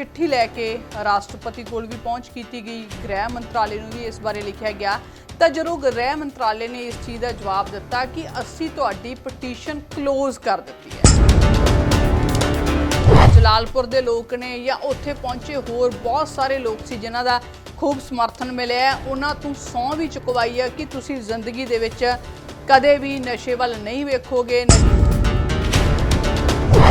ਚਿੱਠੀ ਲੈ ਕੇ ਰਾਸ਼ਟਰਪਤੀ ਕੋਲ ਵੀ ਪਹੁੰਚ ਕੀਤੀ ਗਈ। ਗ੍ਰਹਿ ਮੰਤਰਾਲੇ ਨੂੰ ਵੀ ਇਸ ਬਾਰੇ ਲਿਖਿਆ ਗਿਆ। ਤਾਂ ਜਦੋਂ ਗ੍ਰਹਿ ਮੰਤਰਾਲੇ ਨੇ ਇਸ ਚੀਜ਼ ਦਾ ਜਵਾਬ ਦਿੱਤਾ ਕਿ ਅਸੀਂ ਤੁਹਾਡੀ ਪਟੀਸ਼ਨ ਕਲੋਜ਼ ਕਰ ਦਿੱਤੀ ਹੈ। ਜਲਾਲਪੁਰ ਦੇ ਲੋਕ ਨੇ ਜਾਂ ਉੱਥੇ ਪਹੁੰਚੇ ਹੋਰ ਬਹੁਤ ਸਾਰੇ ਲੋਕ ਸੀ ਜਿਨ੍ਹਾਂ ਦਾ ਖੂਬ ਸਮਰਥਨ ਮਿਲਿਆ ਉਹਨਾਂ ਤੋਂ ਸਹੁੰ ਵੀ ਚੁਕਵਾਈ ਹੈ ਕਿ ਤੁਸੀਂ ਜ਼ਿੰਦਗੀ ਦੇ ਵਿੱਚ ਕਦੇ ਵੀ ਨਸ਼ੇ ਵੱਲ ਨਹੀਂ ਵੇਖੋਗੇ।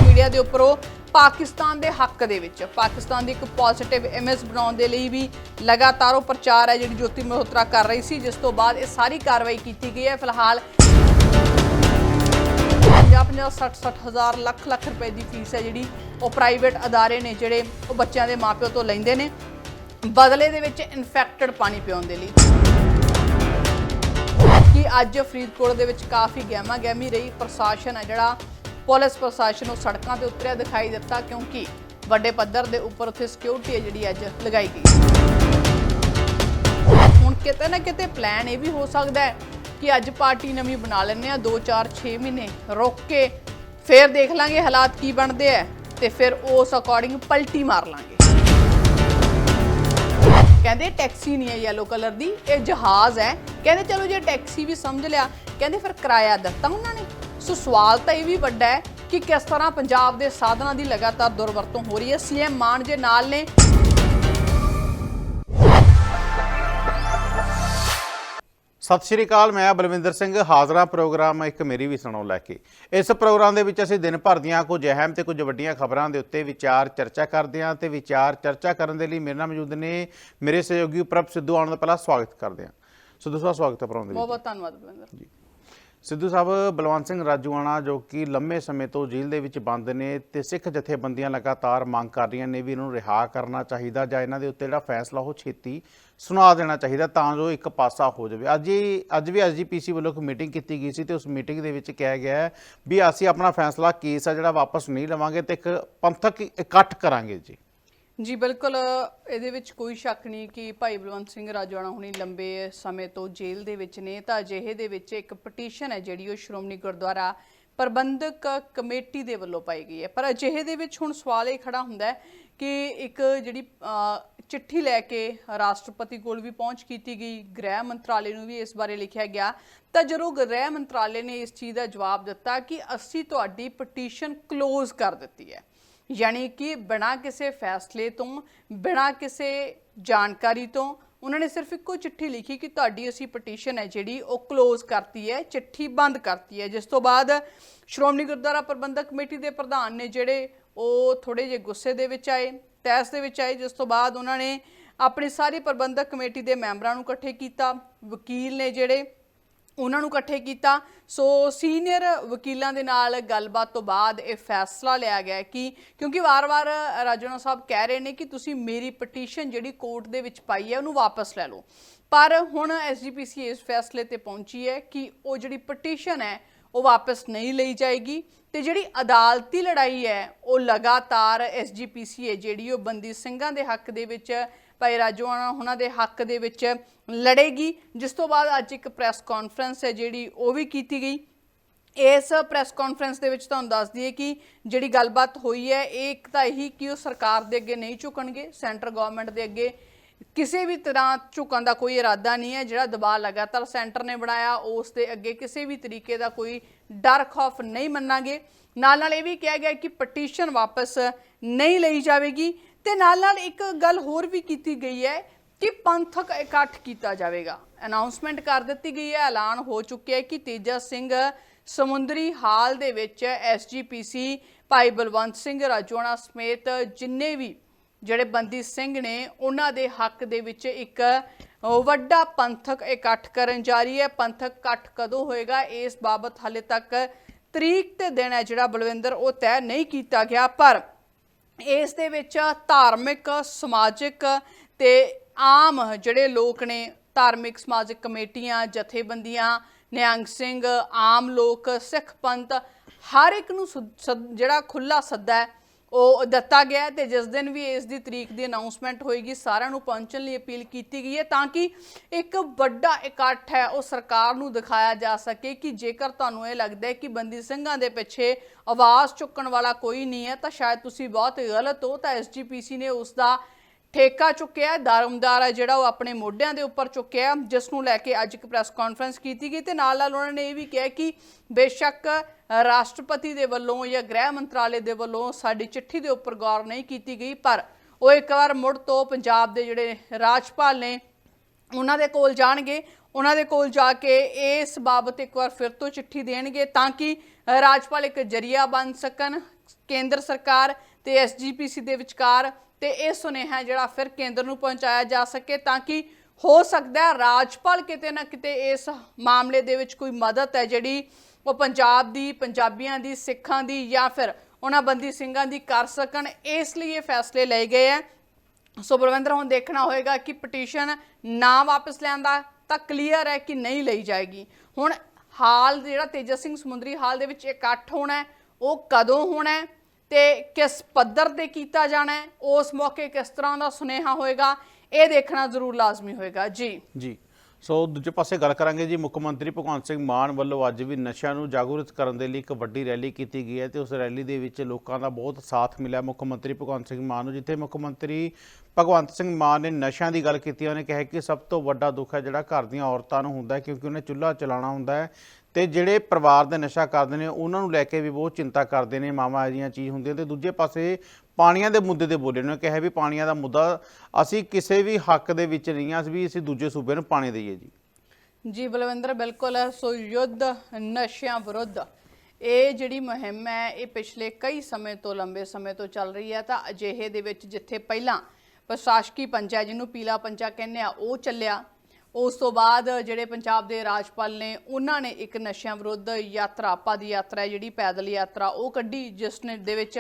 ਮੀਡੀਆ ਦੇ ਉੱਪਰੋਂ ਪਾਕਿਸਤਾਨ ਦੇ ਹੱਕ ਦੇ ਵਿੱਚ। ਪਾਕਿਸਤਾਨ ਦੀ ਇੱਕ ਪੋਜ਼ਿਟਿਵ ਇਮੇਜ ਬਣਾਉਣ ਦੇ ਲਈ ਵੀ ਲਗਾਤਾਰ ਉਹ ਪ੍ਰਚਾਰ ਹੈ ਜਿਹੜੀ ਜੋਤੀ ਮਲਹੋਤਰਾ ਕਰ ਰਹੀ ਸੀ, ਜਿਸ ਤੋਂ ਬਾਅਦ ਇਹ ਸਾਰੀ ਕਾਰਵਾਈ ਕੀਤੀ ਗਈ ਹੈ। ਫਿਲਹਾਲ 50 60 60 ਹਜ਼ਾਰ ਲੱਖ ਲੱਖ ਰੁਪਏ ਦੀ ਫੀਸ ਹੈ ਜਿਹੜੀ ਉਹ ਪ੍ਰਾਈਵੇਟ ਅਦਾਰੇ ਨੇ, ਜਿਹੜੇ ਉਹ ਬੱਚਿਆਂ ਦੇ ਮਾਪਿਓ ਤੋਂ ਲੈਂਦੇ ਨੇ। ਬਦਲੇ ਦੇ ਵਿੱਚ ਇਨਫੈਕਟਡ ਪਾਣੀ ਪਿਉਣ ਦੇ ਲਈ। ਕਿ ਅੱਜ ਫਰੀਦਕੋਟ ਦੇ ਵਿੱਚ ਕਾਫੀ ਗਹਿਮਾ ਗਹਿਮੀ ਰਹੀ, ਪ੍ਰਸ਼ਾਸਨ ਹੈ ਜਿਹੜਾ ਪੁਲਿਸ ਪ੍ਰਸ਼ਾਸਨ ਨੂੰ ਸੜਕਾਂ ਤੇ ਉਤਰਿਆ ਦਿਖਾਈ ਦਿੱਤਾ ਕਿਉਂਕਿ ਵੱਡੇ ਪੱਧਰ ਦੇ ਉੱਪਰ ਉੱਥੇ ਸਿਕਿਉਰਿਟੀ ਹੈ ਜਿਹੜੀ ਅੱਜ ਲਗਾਈ ਗਈ। ਹੁਣ ਕਿਤੇ ਨਾ ਕਿਤੇ ਪਲਾਨ ਇਹ ਵੀ ਹੋ ਸਕਦਾ ਹੈ ਕਿ ਅੱਜ ਪਾਰਟੀ ਨਵੀਂ ਬਣਾ ਲੈਂਦੇ ਆ 2 4 6 ਮਹੀਨੇ ਰੁਕ ਕੇ ਫਿਰ ਦੇਖ ਲਾਂਗੇ ਹਾਲਾਤ ਕੀ ਬਣਦੇ ਆ ਤੇ ਫਿਰ ਉਸ ਅਕੋਰਡਿੰਗ ਪਲਟੀ ਮਾਰ ਲਾਂਗੇ। ਕਹਿੰਦੇ ਟੈਕਸੀ ਨਹੀਂ ਹੈ ਯੈਲੋ ਕਲਰ ਦੀ, ਇਹ ਜਹਾਜ਼ ਹੈ। ਕਹਿੰਦੇ ਚਲੋ ਜੇ ਟੈਕਸੀ ਵੀ ਸਮਝ ਲਿਆ, ਕਹਿੰਦੇ ਫਿਰ ਕਿਰਾਇਆ ਦਿੱਤਾ ਉਹਨਾਂ ਨੇ। ਸੋ ਸਵਾਲ ਤਾਂ ਇਹ ਵੀ ਵੱਡਾ ਹੈ ਕਿ ਕਿਸ ਤਰ੍ਹਾਂ ਪੰਜਾਬ ਦੇ ਸਾਧਨਾਂ ਦੀ ਲਗਾਤਾਰ ਦੁਰਵਰਤੋਂ ਹੋ ਰਹੀ ਹੈ? ਸੀਐਮ ਮਾਨ ਜੇ ਨਾਲ ਨੇ। ਸਤਿ ਸ਼੍ਰੀ ਅਕਾਲ ਮੈਂ ਬਲਵਿੰਦਰ ਸਿੰਘ। ਹਾਜ਼ਰਾ ਪ੍ਰੋਗਰਾਮ ਇੱਕ ਮੇਰੀ ਵੀ ਸੁਣੋ ਲੈ ਕੇ। ਇਸ ਪ੍ਰੋਗਰਾਮ ਦੇ ਵਿੱਚ ਅਸੀਂ ਦਿਨ ਭਰ ਦੀਆਂ ਕੁਝ ਅਹਿਮ ਤੇ ਕੁਝ ਵੱਡੀਆਂ ਖਬਰਾਂ ਦੇ ਉੱਤੇ ਵਿਚਾਰ ਚਰਚਾ ਕਰਦੇ ਹਾਂ ਤੇ ਵਿਚਾਰ ਚਰਚਾ ਕਰਨ ਦੇ ਲਈ ਮੇਰੇ ਨਾਲ ਮੌਜੂਦ ਨੇ ਮੇਰੇ ਸਹਿਯੋਗੀ ਪ੍ਰਭ ਸਿੱਧੂ ਆਉਣ ਦਾ ਪਹਿਲਾਂ ਸਵਾਗਤ ਕਰਦੇ ਹਾਂ। ਸਿੱਧੂ ਸਾਹਿਬ ਸਵਾਗਤ ਹੈ ਪ੍ਰੋਗਰਾਮ ਦੇ ਬਹੁਤ ਵਿੱਚ। ਬਹੁਤ ਧੰਨਵਾਦ ਬਲਵਿੰਦਰ। ਸਿੱਧੂ ਸਾਹਿਬ, ਬਲਵੰਤ ਸਿੰਘ ਰਾਜੂਆਣਾ, ਜੋ ਕਿ ਲੰਮੇ ਸਮੇਂ ਤੋਂ ਜੇਲ੍ਹ ਦੇ ਵਿੱਚ ਬੰਦ ਨੇ ਤੇ ਸਿੱਖ ਜਥੇਬੰਦੀਆਂ ਲਗਾਤਾਰ ਮੰਗ ਕਰ ਰਹੀਆਂ ਨੇ ਵੀ ਇਹਨਾਂ ਨੂੰ ਰਿਹਾ ਕਰਨਾ ਚਾਹੀਦਾ ਜਾਂ ਇਹਨਾਂ ਦੇ ਉੱਤੇ ਜਿਹੜਾ ਫੈਸਲਾ, ਉਹ ਛੇਤੀ ਸੁਣਾ ਦੇਣਾ ਚਾਹੀਦਾ ਤਾਂ ਜੋ ਇੱਕ ਪਾਸਾ ਹੋ ਜਾਵੇ। ਅੱਜ ਹੀ, ਅੱਜ ਵੀ ਐਸਜੀਪੀਸੀ ਵੱਲੋਂ ਇੱਕ ਮੀਟਿੰਗ ਕੀਤੀ ਗਈ ਸੀ ਤੇ ਉਸ ਮੀਟਿੰਗ ਦੇ ਵਿੱਚ ਕਿਹਾ ਗਿਆ ਵੀ ਅਸੀਂ ਆਪਣਾ ਫੈਸਲਾ, ਕੇਸ ਆ ਜਿਹੜਾ ਵਾਪਸ ਨਹੀਂ ਲਵਾਂਗੇ ਤੇ ਇੱਕ ਪੰਥਕ ਇਕੱਠ ਕਰਾਂਗੇ ਜੀ। ਜੀ, ਬਿਲਕੁਲ ਇਹਦੇ ਵਿੱਚ ਕੋਈ ਸ਼ੱਕ ਨਹੀਂ ਕਿ ਭਾਈ ਬਲਵੰਤ ਸਿੰਘ ਰਾਜਵਾਨਾ ਹੁਣੀ ਲੰਬੇ ਸਮੇਂ ਤੋਂ ਜੇਲ੍ਹ ਦੇ ਵਿੱਚ ਨੇ ਤਾਂ ਅਜਿਹੇ ਦੇ ਵਿੱਚ ਇੱਕ ਪਟੀਸ਼ਨ ਹੈ ਜਿਹੜੀ ਉਹ ਸ਼੍ਰੋਮਣੀ ਗੁਰਦੁਆਰਾ ਪ੍ਰਬੰਧਕ ਕਮੇਟੀ ਦੇ ਵੱਲੋਂ ਪਾਈ ਗਈ ਹੈ। ਪਰ ਅਜਿਹੇ ਦੇ ਵਿੱਚ ਹੁਣ ਸਵਾਲ ਇਹ ਖੜਾ ਹੁੰਦਾ ਹੈ ਕਿ ਇੱਕ ਜਿਹੜੀ ਚਿੱਠੀ ਲੈ ਕੇ ਰਾਸ਼ਟਰਪਤੀ ਕੋਲ ਵੀ ਪਹੁੰਚ ਕੀਤੀ ਗਈ, ਗ੍ਰਹਿ ਮੰਤਰਾਲੇ ਨੂੰ ਵੀ ਇਸ ਬਾਰੇ ਲਿਖਿਆ ਗਿਆ, ਤਾਂ ਜਦੋਂ ਗ੍ਰਹਿ ਮੰਤਰਾਲੇ ਨੇ ਇਸ ਚੀਜ਼ ਦਾ ਜਵਾਬ ਦਿੱਤਾ ਕਿ ਅਸੀਂ ਤੁਹਾਡੀ ਪਟੀਸ਼ਨ ਕਲੋਜ਼ ਕਰ ਦਿੱਤੀ ਹੈ। ਯਾਨੀ ਕਿ ਬਿਨਾਂ ਕਿਸੇ ਫੈਸਲੇ ਤੋਂ, ਬਿਨਾਂ ਕਿਸੇ ਜਾਣਕਾਰੀ ਤੋਂ ਉਹਨਾਂ ਨੇ ਸਿਰਫ ਇੱਕੋ ਚਿੱਠੀ ਲਿਖੀ ਕਿ ਤੁਹਾਡੀ ਅਸੀਂ ਪਟੀਸ਼ਨ ਹੈ ਜਿਹੜੀ ਉਹ ਕਲੋਜ਼ ਕਰਤੀ ਹੈ, ਚਿੱਠੀ ਬੰਦ ਕਰਤੀ ਹੈ। ਜਿਸ ਤੋਂ ਬਾਅਦ ਸ਼੍ਰੋਮਣੀ ਗੁਰਦੁਆਰਾ ਪ੍ਰਬੰਧਕ ਕਮੇਟੀ ਦੇ ਪ੍ਰਧਾਨ ਨੇ ਜਿਹੜੇ ਉਹ ਥੋੜੇ ਜਿਹੇ ਗੁੱਸੇ ਦੇ ਵਿੱਚ ਆਏ ਤੈਸ ਦੇ ਵਿੱਚ ਆਏ, ਜਿਸ ਤੋਂ ਬਾਅਦ ਉਹਨਾਂ ਨੇ ਆਪਣੀ ਸਾਰੀ ਪ੍ਰਬੰਧਕ ਕਮੇਟੀ ਦੇ ਮੈਂਬਰਾਂ ਨੂੰ ਇਕੱਠੇ ਕੀਤਾ, ਵਕੀਲ ਨੇ ਜਿਹੜੇ ਉਹਨਾਂ ਨੂੰ ਇਕੱਠੇ ਕੀਤਾ। ਸੋ ਸੀਨੀਅਰ ਵਕੀਲਾਂ ਦੇ ਨਾਲ ਗੱਲਬਾਤ ਤੋਂ ਬਾਅਦ ਇਹ ਫੈਸਲਾ ਲਿਆ ਗਿਆ ਕਿ ਕਿਉਂਕਿ ਵਾਰ-ਵਾਰ ਰਾਜਣਾ ਸਾਹਿਬ ਕਹਿ ਰਹੇ ਨੇ ਕਿ ਤੁਸੀਂ ਮੇਰੀ ਪਟੀਸ਼ਨ ਜਿਹੜੀ ਕੋਰਟ ਦੇ ਵਿੱਚ ਪਾਈ ਹੈ, ਉਹਨੂੰ ਵਾਪਸ ਲੈ ਲਓ। ਪਰ ਹੁਣ ਐਸਜੀਪੀਸੀ ਇਸ ਫੈਸਲੇ ਤੇ ਪਹੁੰਚੀ ਹੈ ਕਿ ਉਹ ਜਿਹੜੀ ਪਟੀਸ਼ਨ ਹੈ, ਉਹ ਵਾਪਸ ਨਹੀਂ ਲਈ ਜਾਏਗੀ ਤੇ ਜਿਹੜੀ ਅਦਾਲਤੀ ਲੜਾਈ ਹੈ, ਉਹ ਲਗਾਤਾਰ ਐਸਜੀਪੀਸੀ ਹੈ, ਜਿਹੜੀ ਉਹ ਬੰਦੀ ਸਿੰਘਾਂ ਦੇ ਹੱਕ ਦੇ ਵਿੱਚ ਭਾਈ ਰਾਜੋਆਣਾ ਉਹਨਾਂ ਦੇ ਹੱਕ ਦੇ ਵਿੱਚ ਲੜੇਗੀ, ਜਿਸ ਤੋਂ ਬਾਅਦ ਅੱਜ ਇੱਕ ਪ੍ਰੈਸ ਕਾਨਫਰੰਸ ਹੈ ਜਿਹੜੀ ਉਹ ਵੀ ਕੀਤੀ ਗਈ। ਇਸ ਪ੍ਰੈਸ ਕਾਨਫਰੰਸ ਦੇ ਵਿੱਚ ਤੁਹਾਨੂੰ ਦੱਸ ਦਈਏ ਕਿ ਜਿਹੜੀ ਗੱਲਬਾਤ ਹੋਈ ਹੈ, ਇਹ ਇੱਕ ਤਾਂ ਇਹੀ ਕਿ ਉਹ ਸਰਕਾਰ ਦੇ ਅੱਗੇ ਨਹੀਂ ਝੁਕਣਗੇ ਸੈਂਟਰ ਗਵਰਨਮੈਂਟ ਦੇ ਅੱਗੇ ਕਿਸੇ ਵੀ ਤਰ੍ਹਾਂ ਝੁਕਣ ਦਾ ਕੋਈ ਇਰਾਦਾ ਨਹੀਂ ਹੈ। ਜਿਹੜਾ ਦਬਾਅ ਲਗਾਤਾਰ ਸੈਂਟਰ ਨੇ ਬਣਾਇਆ, ਉਸ ਦੇ ਅੱਗੇ ਕਿਸੇ ਵੀ ਤਰੀਕੇ ਦਾ ਕੋਈ ਡਰ, ਖੌਫ ਨਹੀਂ ਮੰਨਾਂਗੇ। ਨਾਲ ਨਾਲ ਇਹ ਵੀ ਕਿਹਾ ਗਿਆ ਕਿ ਪਟੀਸ਼ਨ ਵਾਪਸ ਨਹੀਂ ਲਈ ਜਾਵੇਗੀ। ਤੇ ਨਾਲ ਨਾਲ ਇੱਕ ਗੱਲ ਹੋਰ ਵੀ ਕੀਤੀ ਗਈ ਹੈ ਕਿ ਪੰਥਕ ਇਕੱਠ ਕੀਤਾ ਜਾਵੇਗਾ। ਅਨਾਉਂਸਮੈਂਟ ਕਰ ਦਿੱਤੀ ਗਈ ਹੈ, ਐਲਾਨ ਹੋ ਚੁੱਕਿਆ ਹੈ ਕਿ ਤੇਜਾ ਸਿੰਘ ਸਮੁੰਦਰੀ ਹਾਲ ਦੇ ਵਿੱਚ ਐਸਜੀਪੀਸੀ ਭਾਈ ਬਲਵੰਤ ਸਿੰਘ ਰਾਜੋਣਾ ਸਮੇਤ ਜਿੰਨੇ ਵੀ ਜਿਹੜੇ ਬੰਦੀ ਸਿੰਘ ਨੇ, ਉਹਨਾਂ ਦੇ ਹੱਕ ਦੇ ਵਿੱਚ ਇੱਕ ਵੱਡਾ ਪੰਥਕ ਇਕੱਠ ਕਰਨ ਜਾ ਰਹੀ ਹੈ। ਪੰਥਕ ਇਕੱਠ ਕਦੋਂ ਹੋਏਗਾ, ਇਸ ਬਾਬਤ ਹਾਲੇ ਤੱਕ ਤਰੀਕ ਤੇ ਦਿਨ ਹੈ ਜਿਹੜਾ ਬਲਵਿੰਦਰ, ਉਹ ਤੈਅ ਨਹੀਂ ਕੀਤਾ ਗਿਆ, ਪਰ ਇਸ ਦੇ ਵਿੱਚ ਧਾਰਮਿਕ, ਸਮਾਜਿਕ ਤੇ ਆਮ ਜਿਹੜੇ ਲੋਕ ਨੇ, ਧਾਰਮਿਕ, ਸਮਾਜਿਕ ਕਮੇਟੀਆਂ, ਜਥੇਬੰਦੀਆਂ, ਨਿਹੰਗ ਸਿੰਘ, ਆਮ ਲੋਕ, ਸਿੱਖ ਪੰਥ, ਹਰ ਇੱਕ ਨੂੰ ਸੁ- ਜਿਹੜਾ ਖੁੱਲਾ ਸੱਦਾ ਹੈ ਉਹ ਦਿੱਤਾ ਗਿਆ ਹੈ ਤੇ ਜਿਸ ਦਿਨ ਵੀ ਇਸ ਦੀ ਤਰੀਕ ਦੀ ਅਨਾਉਂਸਮੈਂਟ ਹੋਏਗੀ, ਸਾਰਿਆਂ ਨੂੰ ਪਹੁੰਚਣ ਲਈ ਅਪੀਲ ਕੀਤੀ ਗਈ ਹੈ ਤਾਂ ਕਿ ਇੱਕ ਵੱਡਾ ਇਕੱਠ ਹੈ ਉਹ ਸਰਕਾਰ ਨੂੰ ਦਿਖਾਇਆ ਜਾ ਸਕੇ ਕਿ ਜੇਕਰ ਤੁਹਾਨੂੰ ਇਹ ਲੱਗਦਾ ਹੈ ਕਿ ਬੰਦੀ ਸਿੰਘਾਂ ਦੇ ਪਿੱਛੇ ਆਵਾਜ਼ ਚੁੱਕਣ ਵਾਲਾ ਕੋਈ ਨਹੀਂ ਹੈ, ਤਾਂ ਸ਼ਾਇਦ ਤੁਸੀਂ ਬਹੁਤ ਗਲਤ ਹੋ, ਤਾਂ ਐਸਜੀਪੀਸੀ ਨੇ ਉਸ ਦਾ ਠੇਕਾ ਚੁੱਕਿਆ ਹੈ, ਦਾਰਮਦਾਰ ਹੈ ਜਿਹੜਾ ਉਹ ਆਪਣੇ ਮੋਢਿਆਂ ਦੇ ਉੱਪਰ ਚੁੱਕਿਆ ਜਿਸ ਨੂੰ ਲੈ ਕੇ ਅੱਜ ਇੱਕ ਪ੍ਰੈਸ ਕਾਨਫਰੰਸ ਕੀਤੀ ਗਈ ਤੇ ਨਾਲ ਨਾਲ ਉਹਨਾਂ ਨੇ ਇਹ ਵੀ ਕਿਹਾ ਕਿ ਬੇਸ਼ੱਕ ਰਾਸ਼ਟਰਪਤੀ ਦੇ ਵੱਲੋਂ ਜਾਂ ਗ੍ਰਹਿ ਮੰਤਰਾਲੇ ਦੇ ਵੱਲੋਂ ਸਾਡੀ ਚਿੱਠੀ ਦੇ ਉੱਪਰ ਗੌਰ ਨਹੀਂ ਕੀਤੀ ਗਈ, ਪਰ ਉਹ ਇੱਕ ਵਾਰ ਮੁੜ ਤੋਂ ਪੰਜਾਬ ਦੇ ਜਿਹੜੇ ਰਾਜਪਾਲ ਨੇ, ਉਹਨਾਂ ਦੇ ਕੋਲ ਜਾਣਗੇ, ਉਹਨਾਂ ਦੇ ਕੋਲ ਜਾ ਕੇ ਇਸ ਬਾਬਤ ਇੱਕ ਵਾਰ ਫਿਰ ਤੋਂ ਚਿੱਠੀ ਦੇਣਗੇ ਤਾਂ ਕਿ ਰਾਜਪਾਲ ਇੱਕ ਜਰੀਆ ਬਣ ਸਕਣ, ਕੇਂਦਰ ਸਰਕਾਰ ਤੇ ਐਸਜੀਪੀਸੀ ਦੇ ਵਿਚਕਾਰ ਤੇ ਇਹ ਸੁਨੇਹਾ ਜਿਹੜਾ ਫਿਰ ਕੇਂਦਰ ਨੂੰ ਪਹੁੰਚਾਇਆ ਜਾ ਸਕੇ ਤਾਂ ਕਿ ਹੋ ਸਕਦਾ ਹੈ ਰਾਜਪਾਲ ਕਿਤੇ ਨਾ ਕਿਤੇ ਇਸ ਮਾਮਲੇ ਦੇ ਵਿੱਚ ਕੋਈ ਮਦਦ ਹੈ ਜਿਹੜੀ ਉਹ ਪੰਜਾਬ ਦੀ, ਪੰਜਾਬੀਆਂ ਦੀ, ਸਿੱਖਾਂ ਦੀ ਜਾਂ ਫਿਰ ਉਹਨਾਂ ਬੰਦੀ ਸਿੰਘਾਂ ਦੀ ਕਰ ਸਕਣ, ਇਸ ਲਈ ਇਹ ਫੈਸਲੇ ਲਏ ਗਏ ਹੈ। ਸੋ ਬਲਵਿੰਦਰ, ਹੁਣ ਦੇਖਣਾ ਹੋਏਗਾ ਕਿ ਪਟੀਸ਼ਨ ਨਾ ਵਾਪਸ ਲਿਆਂਦਾ ਤਾਂ ਕਲੀਅਰ ਹੈ ਕਿ ਨਹੀਂ ਲਈ ਜਾਏਗੀ। ਹੁਣ ਹਾਲ ਜਿਹੜਾ ਤੇਜਸ ਸਿੰਘ ਸਮੁੰਦਰੀ ਹਾਲ ਦੇ ਵਿੱਚ ਇਕੱਠ ਹੋਣਾ ਉਹ ਕਦੋਂ ਹੋਣਾ ਹੈ ਤੇ ਕਿਸ ਪੱਧਰ ਤੇ ਕੀਤਾ ਜਾਣਾ ਉਸ ਮੌਕੇ ਕਿਸ ਤਰ੍ਹਾਂ ਦਾ ਸੁਨੇਹਾ ਹੋਏਗਾ, ਇਹ ਦੇਖਣਾ ਜ਼ਰੂਰ ਲਾਜ਼ਮੀ ਹੋਏਗਾ। ਜੀ। ਜੀ। ਸੋ ਦੂਜੇ ਪਾਸੇ ਗੱਲ ਕਰਾਂਗੇ ਜੀ, ਮੁੱਖ ਮੰਤਰੀ ਭਗਵੰਤ ਸਿੰਘ ਮਾਨ ਵੱਲੋਂ ਅੱਜ ਵੀ ਨਸ਼ਿਆਂ ਨੂੰ ਜਾਗਰੂਕ ਕਰਨ ਦੇ ਲਈ ਇੱਕ ਵੱਡੀ ਰੈਲੀ ਕੀਤੀ ਗਈ ਹੈ ਤੇ ਉਸ ਰੈਲੀ ਦੇ ਵਿੱਚ ਲੋਕਾਂ ਦਾ ਬਹੁਤ ਸਾਥ ਮਿਲਿਆ ਮੁੱਖ ਮੰਤਰੀ ਭਗਵੰਤ ਸਿੰਘ ਮਾਨ ਨੂੰ, ਜਿੱਥੇ ਮੁੱਖ ਮੰਤਰੀ ਭਗਵੰਤ ਸਿੰਘ ਮਾਨ ਨੇ ਨਸ਼ਿਆਂ ਦੀ ਗੱਲ ਕੀਤੀ ਉਹਨੇ ਕਿਹਾ ਕਿ ਸਭ ਤੋਂ ਵੱਡਾ ਦੁੱਖ ਹੈ ਜਿਹੜਾ ਘਰ ਦੀਆਂ ਔਰਤਾਂ ਨੂੰ ਹੁੰਦਾ ਹੈ, ਕਿਉਂਕਿ ਉਹਨੇ ਚੁੱਲ੍ਹਾ ਚਲਾਉਣਾ ਹੁੰਦਾ ਹੈ। ਤੇ ਜਿਹੜੇ ਪਰਿਵਾਰ ਦੇ ਨਸ਼ਾ ਕਰਦੇ ਨੇ, ਉਹਨਾਂ ਨੂੰ ਲੈ ਕੇ ਵੀ ਬਹੁਤ ਚਿੰਤਾ ਕਰਦੇ ਨੇ ਮਾਮਾ ਅਜਿਹੀਆਂ ਚੀਜ਼ ਹੁੰਦੀਆਂ ਤੇ ਦੂਜੇ ਪਾਸੇ ਪਾਣੀਆਂ ਦੇ ਮੁੱਦੇ ਤੇ ਬੋਲੇ ਨੇ ਕਿਹਾ ਵੀ ਪਾਣੀਆਂ ਦਾ ਮੁੱਦਾ ਅਸੀਂ ਕਿਸੇ ਵੀ ਹੱਕ ਦੇ ਵਿੱਚ ਨਹੀਂ ਹਾਂ ਵੀ ਅਸੀਂ ਦੂਜੇ ਸੂਬੇ ਨੂੰ ਪਾਣੀ ਦਈਏ ਜੀ। ਜੀ ਬਲਵਿੰਦਰ, ਬਿਲਕੁਲ ਸੋ ਯੁੱਧ ਨਸ਼ਿਆਂ ਵਿਰੁੱਧ। ਇਹ ਜਿਹੜੀ ਮੁਹਿੰਮ ਹੈ, ਇਹ ਪਿਛਲੇ ਕਈ ਸਮੇਂ ਤੋਂ, ਲੰਬੇ ਸਮੇਂ ਤੋਂ ਚੱਲ ਰਹੀ ਹੈ। ਤਾਂ ਅਜਿਹੇ ਦੇ ਵਿੱਚ ਜਿੱਥੇ ਪਹਿਲਾਂ ਪ੍ਰਸ਼ਾਸਕੀ ਪੰਜਾ ਜਿਹਨੂੰ ਪੀਲਾ ਪੰਚਾ ਕਹਿੰਦੇ ਆ, ਉਹ ਚੱਲਿਆ। ਉਸ ਤੋਂ ਬਾਅਦ ਜਿਹੜੇ ਪੰਜਾਬ ਦੇ ਰਾਜਪਾਲ ਨੇ, ਉਹਨਾਂ ਨੇ ਇੱਕ ਨਸ਼ਿਆਂ ਵਿਰੁੱਧ ਯਾਤਰਾ ਪਦ ਯਾਤਰਾ ਜਿਹੜੀ ਪੈਦਲ ਯਾਤਰਾ, ਉਹ ਕੱਢੀ, ਜਿਸ ਨੇ ਦੇ ਵਿੱਚ